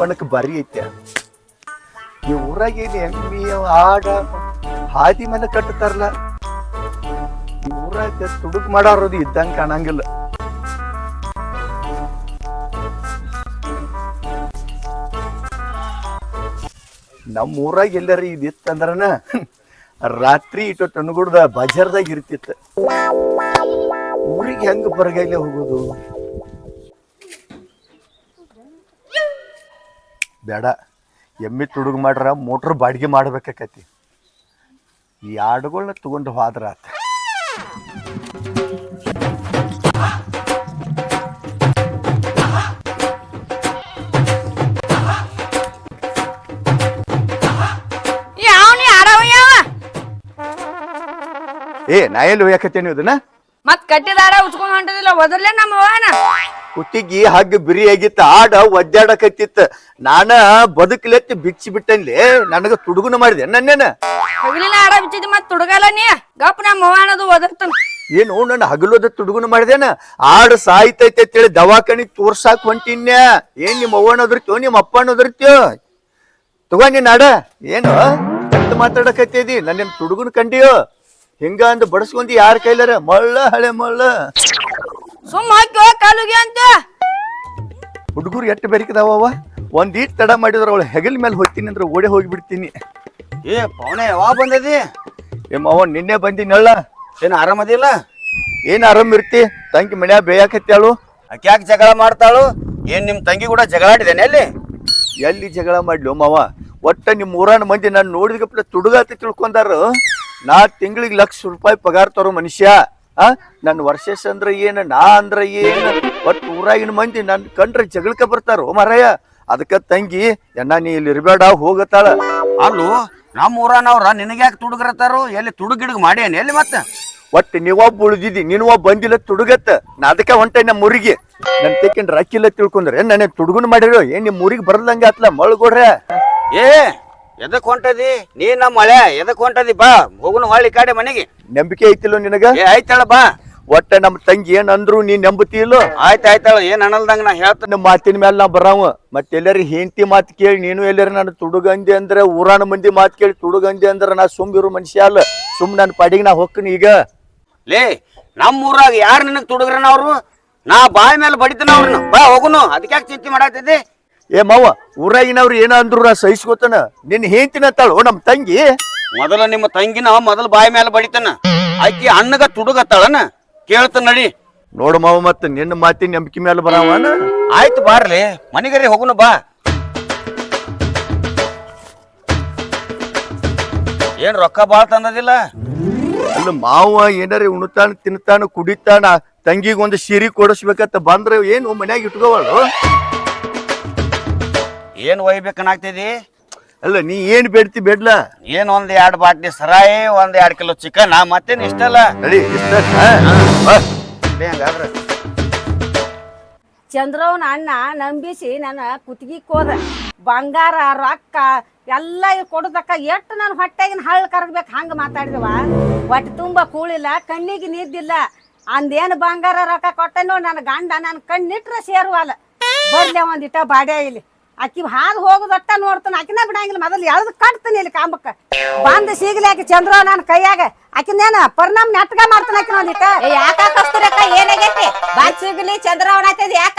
ಮಣಕ್ ಬರಿ ಐತೆ ಈ ಊರಾಗ ಏನ್ ಎಮ್ಮಿ ಆಡ ಹಾದಿ ಮನೆ ಕಟ್ಟತಾರಲ್ಲ ಈ ಊರಾಗ ತುಡುಕ್ ಇದ್ದಂಗ ಕಾಣಂಗಿಲ್ಲ. ನಮ್ಮ ಊರಾಗ ಎಲ್ಲಾರ ಇದಿತ್ತಂದ್ರನ ರಾತ್ರಿ ಇಟ್ಟು ಟನ್ಗುಡ್ದ ಬಜಾರ್ದಾಗ ಇರ್ತಿತ್ತು. ಊರಿಗೆ ಹೆಂಗ ಬರಗೈಲೆ ಹೋಗೋದು? ಬೇಡ. ಎಮ್ಮಿ ತುಡುಗು ಮಾಡ್ರ ಮೋಟ್ರ್ ಬಾಡಿಗೆ ಮಾಡ್ಬೇಕಾಕತಿ. ಈ ಆಡುಗಳನ್ನ ತಗೊಂಡು ಹೋದ್ರ ಆತ. ಏ ನಾ ಎಲ್ಲಿ ಹೋಯಕತ್ತೇನೆ ಇದನ್ನ? ಮತ್ ಕಟ್ಟಿದಾರ ಉಚ್ಕೊಂಡ್ ಹೊಂಟದಿಲ್ಲ ಒದರ್ಲೆ ನಮ್ಮ ಅವನ ಕುತ್ತಿಗಿ ಹಗ್ಗ ಬಿರಿ ಆಗಿತ್ತ ಆಡ ಒದ್ದಾಡಕತ್ತಿತ್ತ. ನಾನ ಬದುಕಲೆತ್ತಿ ಬಿಚ್ಚಿ ಬಿಟ್ಟನ್ಲಿ ನನಗ ತುಡುಗುನ ಮಾಡಿದೆ. ನನ್ನೇನ? ಹಗಲಿನ ಆಡ ಬಿಚ್ಚಿದ್ ಮತ್ ತುಡುಗಲ್ಲ ನೀ? ಗಪ್ ನಮ್ಮ ಅನ್ನೋದು ಒದರ್ತನ ಏನು ನನ್ನ ಹಗಲೋದ ತುಡುಗುನ ಮಾಡಿದೇನ? ಆಡ ಸಾಯ್ತೈತೆ ಅಂತೇಳಿ ದವಾಖಾನಿಗ್ ತೋರ್ಸಾಕ್ ಹೊಂಟಿನ್ಯ? ಏನ್ ನಿಮ್ಮ ಅವ್ವನ ಒದರ್ತ್ಯೋ ನಿಮ್ಮ ಅಪ್ಪನ ಒದರ್ತ್ಯೋ ತಗೋ ನೀನ್ ಆಡ. ಏನು ಎಂತ ಮಾತಾಡಕತ್ತಿದಿ? ನನ್ನ ತುಡುಗುನ ಕಂಡಿಯೋ? ಹಿಂಗ ಅಂದ್ ಬಡಸ್ಕೊಂಡಿ ಯಾರ ಕೈಲಾರ? ಮಳ್ಳ ಹಳೆ ಮಳ್ಳ. ಸುಮ್ಮ ಹಾಕಿ ಕಾಲುಗೆ ಅಂತ. ಹುಡುಗರು ಎಷ್ಟು ಬೆರಿಕದಾವ ಒಂದ್ ಈಟ್ ತಡ ಮಾಡಿದ್ರೆ ಅವಳು ಹೆಗಲ್ ಮೇಲೆ ಹೋಗ್ತೀನಿ ಅಂದ್ರೆ ಓಡೆ ಹೋಗಿಬಿಡ್ತೀನಿ. ಏ ಪವನೆ ಯಾವಾಗ ಬಂದದಿ? ಏ ಮಾವ ನಿನ್ನೆ ಬಂದಿನಲ್ಲ. ಏನು ಆರಾಮದಿಲ್ಲ ಏನು ಆರಾಮ್ ಇರ್ತಿ? ತಂಗಿ ಮನ್ಯಾಗ ಬೇಯಾಕತ್ತಾಳು ಆಕೆ ಯಾಕೆ ಜಗಳ ಮಾಡ್ತಾಳು? ಏನ್ ನಿಮ್ ತಂಗಿ ಕೂಡ ಜಗಳ ಆಡಿದೇನೆ ಅಲ್ಲಿ? ಎಲ್ಲಿ ಜಗಳ ಮಾಡ್ಲು ಮಾವ? ಒಟ್ಟ ನಿಮ್ಮ ಊರಾನ ಮಂದಿ ನಾನು ನೋಡಿದಪ್ಪ ತುಡುಗಾತಿ ತಿಳ್ಕೊಂಡಾರು. ನಾ ತಿಂಗಳಿಗೆ ಲಕ್ಷ ರೂಪಾಯಿ ಪಗಾರ ತರೋ ಮನುಷ್ಯ. ಆ? ನನ್ನ ವರ್ಷಸ್ ಅಂದ್ರ ಏನ ನಾ ಅಂದ್ರ ಏನ? ಒಟ್ಟು ಊರಾಗಿನ ಮಂದಿ ನನ್ ಕಂಡ್ರೆ ಜಗಳಕ ಬರ್ತಾರೋ ಮಾರಾಯ? ಅದಕ್ಕ ತಂಗಿ ಎನ್ನ ನೀ ಇಲ್ಲಿ ಇರ್ಬೇಡ ಹೋಗತ್ತಾಳ ಅಲ್ಲೂ ನಮ್ಮ ಊರನವ್ರ ನಿನಗೆ ಯಾಕೆ ತುಡುಗರತ್ತಾರು? ಎಲ್ಲಿ ತುಡುಗಿಡುಗ್ ಮಾಡ್ಯಾನ ಎಲ್ಲಿ ಮತ್ತೆ? ಒಟ್ಟು ನೀವೊಬ್ಬ ಉಳಿದಿದ್ದಿ ನೀನು ಒಬ್ಬ ಬಂದಿಲ್ಲ ತುಡುಗತ್ತ. ನಾ ಅದಕ್ಕೆ ಹೊಂಟೆ ನಮ್ಮ ಊರಿಗೆ. ನನ್ ತೆಕ್ಕಿನ ರಕ್ಕಿಲ್ಲ ತಿಳ್ಕೊಂಡ್ರೆ ನನಗೆ ತುಡುಗುನ್ ಮಾಡಿರೋ? ಏನ್ ನಿಮ್ಮ ಊರಿಗೆ ಬರ್ದಂಗ ಆತ್ಲ ಮಳ್ಗೊಡ್ರೆ? ಏ ಎದಕ್ ಹೊಂಟದಿ? ನೀ ನಮ್ಮ ಮಳೆ ಎದಕ್ ಹೊಂಟದಿ? ಬಾ ಹೋಗುನು ಹೊಳ್ಳಿ ಕಾಡೆ ಮನೆಗೆ. ನಂಬಿಕೆ ಐತಿಲ್ಲ ನಿನಗ? ಏ ಆಯ್ತಾಳ ಬಾ. ಒಟ್ಟ ನಮ್ಮ ತಂಗಿ ಏನ್ ಅಂದ್ರು ನೀ ನಂಬುತ್ತೀಲೋ ಆಯ್ತ ಆಯ್ತಾಳ ಏನ್ ಅನ್ನಲ್ದಂಗ ನಾ ಹೇಳ್ತ ನಮ್ಮ ಮಾತಿನ ಮೇಲೆ ನಾ ಬರಾವ. ಮತ್ತೆ ಎಲ್ಲಾರ ಹೆಂಡತಿ ಮಾತು ಕೇಳಿ ನೀನು ಎಲ್ಲಾರ ನಾನು ತುಡುಗಂದಿ ಅಂದ್ರೆ ಊರಾನ ಮಂದಿ ಮಾತು ಕೇಳಿ ತುಡುಗಂದಿ ಅಂದ್ರೆ ನಾ ಸುಮ್ ಇರೋ ಮನುಷ್ಯ ಅಲ್ಲ. ಸುಮ್ ನನ್ನ ಪಾಡಿಗೆ ನಾ ಹೊಕ್ಕನಿ ಈಗ. ಲೇ ನಮ್ಮ ಊರಾಗ ಯಾರು ನಿನಗ್ ತುಡುಗ್ರನ ಅವ್ರು? ನಾ ಬಾಯಿ ಮೇಲೆ ಬಡಿತನ ಅವ್ರನ್ನ. ಬಾ ಹೋಗುನು. ಅದಕ್ಕೆ ಚಿಂತೆ ಮಾಡಾತಿದ್ದಿ? ಏ ಮಾವ ಊರಾಗಿನವ್ರು ಏನ ಅಂದ್ರು ಸಹಿಸ್ಕೋತಾನ? ನಿನ್ನ ಹೆಂತಿನ ತಾಳು ನಮ್ಮ ತಂಗಿ? ಮೊದಲ ನಿಮ್ಮ ತಂಗಿನ ಮೊದಲ ಬಾಯಿ ಮೇಲೆ ಬಡಿತಾನ. ಆಕಿ ಅಣ್ಣಗ ತುಡುಗತ್ತಾಳನ? ಕೇಳ್ತ ನಡಿ. ನೋಡು ಮಾವ ಮತ್ತ ನಿನ್ನ ಮಾತಿನ ನಂಬಿಕೆ ಮೇಲೆ ಬರಾವನ? ಆಯ್ತು ಬಾರ್ಲಿ ಮನೆಗರಿ ಹೋಗುನು ಬಾ. ಏನ್ ರೊಕ್ಕ ಬಾಳ್ ತಂದದಿಲ್ಲ? ಅಲ್ಲ ಮಾವ ಏನಾರ ಉಣ್ತಾನ ತಿನ್ತಾನ ಕುಡಿತಾನ ತಂಗಿಗೊಂದು ಸೀರೆ ಸಿರಿ ಕೊಡಿಸ್ಬೇಕಂತ ಬಂದ್ರೆ ಏನು ಮನ್ಯಾಗ ಇಟ್ಕೋವಳು ಏನ್ ಒಯ್ಬೇಕನ್ನಾಗ್ತಿದಿ? ಅಲ್ಲ ನೀ ಏನು ಬೇಡ್ತಿ ಬೇಡ್ಲ? ಏನು ಒಂದು ಎರಡು ಬಾಟ್ಲಿ ಸರಾಯಿ ಒಂದು ಎರಡು ಕಿಲೋ ಚಿಕನ್ ಮತ್ತೇನು ಇಷ್ಟಲ್ಲ ನಡಿ ಇಷ್ಟ ಹಂಗಾದ್ರ. ಚಂದ್ರವನ ಅಣ್ಣ ನಂಬಿಸಿ ನನ್ನ ಕುತ್ತಿಗೆ ಹೋದ. ಬಂಗಾರ ರೊಕ್ಕ ಎಲ್ಲ ಕೊಡದಕ್ಕ ಎಷ್ಟು ನಾನು ಹೊಟ್ಟೆಗಿನ ಹಳ್ಳು ಕರಗ್ಬೇಕು ಹಂಗ ಮಾತಾಡಿದವ. ಹೊಟ್ಟೆ ತುಂಬ ಕೂಳಿಲ್ಲ ಕಣ್ಣಿಗೆ ನಿದ್ದಿಲ್ಲ. ಅಂದೇನು ಬಂಗಾರ ರೊಕ್ಕ ಕೊಟ್ಟನೋ ನನ್ನ ಗಂಡ ನನ್ನ ಕಣ್ಣಿಟ್ರೆ ಸೇರುವಲ್ಲ ಬರ್ಲೆ ಒಂದಿಟ ಬಾಡ್ಯ ಇಲ್ಲಿ. ಆಕಿ ಹಾದು ಹೋಗುದಟ್ಟ ನೋಡ್ತಾನ. ಆಕಿನ ಬಿಡಂಗಿಲ್ಲ ಮೊದಲು ಎಳ್ದು ಕಟ್ತಾನೆ ಇಲ್ಲಿ ಕಾಂಬಕ್ಕ ಬಂದ್ ಸಿಗ್ಲಿ ಆಕಿ ಚಂದ್ರ ನನ್ನ ಕೈಯಾಗ. ಆಕಿನೇನ ಪರಿಣಾಮ ನೆಟ್ಗ ಮಾಡ್ತಾನ ಆಕಿ ಒಂದಿಟ ಯಾಕ ಕಸ್ತೂರಕ್ಕ ಏನಾಗೈತಿ? ಬಂದ್ ಸಿಗ್ಲಿ ಚಂದ್ರವನ ಆಯ್ತದ ಯಾಕ?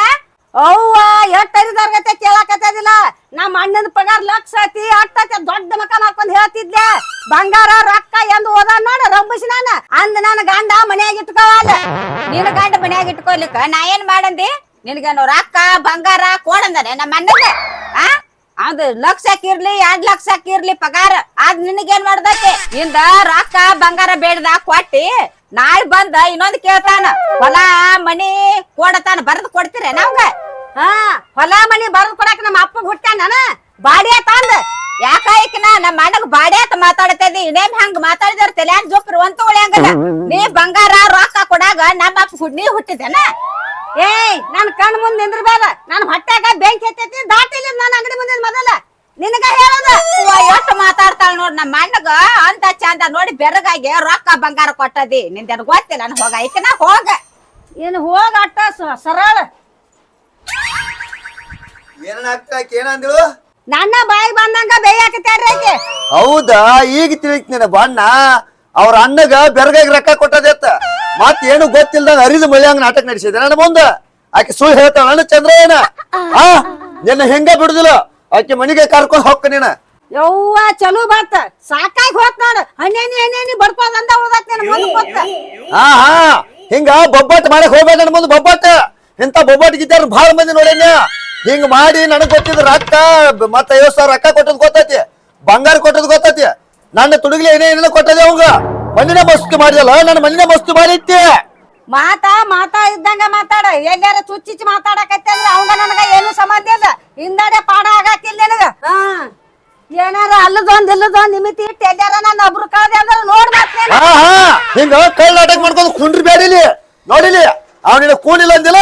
ಅವ್ವ ಎಷ್ಟ್ ಐದಾರ್ಗತೆ ಕೇಳಾಕತ್ತದಿಲ್ಲ. ನಮ್ಮ ಅಣ್ಣನ ಪಗಾರ ಲಕ್ಷ ಐತಿ ಅಟ್ಟೈತಿ ದೊಡ್ಡ ಮಕ ಹಾಕೊಂಡ್ ಹೇಳ್ತಿದ್ಲೆ. ಬಂಗಾರ ರೊಕ್ಕ ಎಂದು ಓದ ನೋಡ ರಂಬಿಸಿ ನಾನ. ಅಂದ್ ನನ್ನ ಗಂಡ ಮನ್ಯಾಗ ಇಟ್ಕೋವಲ್ಲ ನಿನ್ನ ಗಂಡ ಮನ್ಯಾಗ ಇಟ್ಕೊಲಿಕ್ಕ ನಾ ಏನ್ ಮಾಡಂದಿ? ನಿನಗೇನು ರೊಕ್ಕ, ಬಂಗಾರ ಕೊಡಂದಾನೆ ನಮ್ಮ ಅಣ್ಣಗೆ? ಆ? ಅದು ಲಕ್ಷಕ್ಕಿರ್ಲಿ ಎರಡ್ ಲಕ್ಷಕ್ಕಿರ್ಲಿ ಪಗಾರ. ಅದ್ ನಿನಗೇನ್ ಮಾಡ್ದಕ್ಕೆ ಇಂದ ರೊಕ್ಕ, ಬಂಗಾರ ಬೇಡದ ಕೊಟ್ಟಿ ನಾಳೆ ಬಂದ ಇನ್ನೊಂದ್ ಕೇಳ್ತಾನ. ಹೊಲ, ಮನಿ ಕೊಡತಾನ ಬರೆದು ಕೊಡ್ತೀರ ನಮ್ಗ? ಹಾ, ಹೊಲ, ಮನಿ ಬರದ್ ಕೊಡಾಕ ನಮ್ಮ ಅಪ್ಪ ಹುಟ್ಟಾನ ಬಾಡಿಯ ತಂದ. ಯಾಕ ಈಕಿನ ನಮ್ಮ ಅಣ್ಣಗ್ ಬಾಡಿ ಮಾತಾಡ್ತದಿ ಇನ್ನೇಮ್ ಹಂಗ ಮಾತಾಡಿದ್ರ? ತಲೆ ಜೋಕ್ರು ಅಂತ ಉಳಿಯಂಗಲ್ಲ ನೀ ಬಂಗಾರ, ರೊಕ್ಕ ಕೊಡಾಗ ನಮ್ಮ ಅಪ್ಪ ನೀ ಹುಟ್ಟಿದೇನ ಏಯ್ ನನ್ ಕಣ್ ಮುಂದ್ ನಿಂದ್ರಬೇಡ. ನನ್ ಹೊಟ್ಯಾಗ ಬೆಂಕಿ ಹತ್ತೈತಿ ದಾಟಿಲ್ಲ ನನ್ನ ಅಂಗಡಿ ಮುಂದಿನ ಮೊದಲ. ನಿನಗ ಹೇಳೋದು ಎಷ್ಟು ಮಾತಾಡ್ತಾಳ ನೋಡಿ ನಮ್ಮ ಅಣ್ಣಗ ಅಂತ ಚಂದ ನೋಡಿ ಬೆರಗಾಗಿ ರೊಕ್ಕ ಬಂಗಾರ ಕೊಟ್ಟದಿ. ನಿಂದ ಗೊತ್ತಿಲ್ಲ ನನ್ ಹೋಗ ನಾ ಹೋಗ. ಏನು ಹೋಗ ಅಟ್ಟ ಸ- ಸರಳ. ಏನನ ಅಕ್ಕ ಏನಂದ್ರು ನನ್ನ ಬಾಯಿ ಬಂದಂಗ ಬೇಯಾಕತ್ಯಾರ್ರಿ ಆಕೆ ಹೌದಾ ಈಗ ತಿಳಿತ್ ನಿನ್ನ ಬಣ್ಣ. ಅವ್ರ ಅಣ್ಣಗ ಬೆರಗಾಗಿ ರೊಕ್ಕ ಕೊಟ್ಟದತ್ತ ಮತ್ ಏನು ಗೊತ್ತಿಲ್ದಂಗ ಅರಿದು ಮಳಿಯಂಗ ನಾಟಕ ನಡೆಸಿದೆ. ನನ್ನ ಮುಂದ ಆಕೆ ಸುಳ್ಳು ಹೇಳ್ತಾಳ. ನನ್ನ ಚಂದ್ರಯ್ಯನ? ಆ? ನಿನ್ನ ಹೆಂಗ ಬಿಡುದಿಲ್ಲ? ಆಕೆ ಮನೆಗೆ ಕರ್ಕೊಂಡ್ ಹೋಗ್ ನೀನ. ಯವ್ವ ಚಲೋ ಬಾತ. ಸಾಕಾಗಿ ಹೋತ್ ನೋಡು. ಹಣ್ಣೇನಿ ಹಣ್ಣೇನಿ ಬಡ್ಕೋದ್ ಅಂದ ಉಳ್ದಾತ್ ನಿನ್ ಮುಂದ್ ಗೊತ್ತ? ಹಾ ಹಾ ಹಿಂಗ ಬೊಬ್ಬಟ್ ಮಾಡಕ್ ಹೋಗ್ಬೇಡ ನನ್ನ ಮುಂದೆ ಬೊಬ್ಬಟ್. ಇಂತ ಬೊಬ್ಬಟ್ ಗಿದ್ದಾರ ಭಾಳ ಮಂದಿ ನೋಡೇನ. ಹಿಂಗ್ ಮಾಡಿ ನನಗ್ ಗೊತ್ತಿದ್ ರಕ್ಕ ಮತ್ತ ಐವತ್ ಸಾವಿರ ರೊಕ್ಕ ಕೊಟ್ಟದ್ ಗೊತ್ತೈತಿ. ಬಂಗಾರ ಕೊಟ್ಟದ್ ಗೊತ್ತೈತಿ. ನನ್ನ ತುಡುಗ್ಲಿ ಏನೇ ಏನೇನೋ ಕೊಟ್ಟದೆ ಅವಂಗ. ಮಣ್ಣಿನ ಮಸ್ತು ಮಾಡಿದಲ್ಲ ನನ್ನ ಮಣ್ಣಿನ ಮಸ್ತು ಮಾಡಿತ್ತೆ ಮಾತಾ ಮಾತಾ ಇದ್ದಂಗ ಮಾತಾಡ. ಎಲ್ಲಾರ ಚುಚ್ಚಿಚ್ಚಿ ಮಾತಾಡಕತ್ತೆ ಅಂದ್ರೆ ಅವಂಗ ನನಗ ಏನು ಸಂಬಂಧ ಇಲ್ಲ. ಹಿಂದಡೆ ಪಾಡ ಆಗಾಕಿಲ್ಲ ನಿನಗ. ಹಾ. ಏನಾರ ಅಲ್ಲದೊಂದ್ ಇಲ್ಲದೊಂದ್ ನಿಮಿತಿ ಇಟ್ಟು ಎಲ್ಲಾರ ನನ್ನ ಒಬ್ರು ಕಳ್ದೆ ಅಂದ್ರೆ ನೋಡ್ ಮಾತೇನ ಹಾ ಹಾ. ಹಿಂಗ ಕೈ ನಾಟಕ ಮಾಡ್ಕೊಂಡು ಕುಂಡ್ರಿ ಬೇಡಿಲಿ ನೋಡಿಲಿ ಅವನಿನ ಇಲ್ಲ ಅಂದಿಲ್ಲ?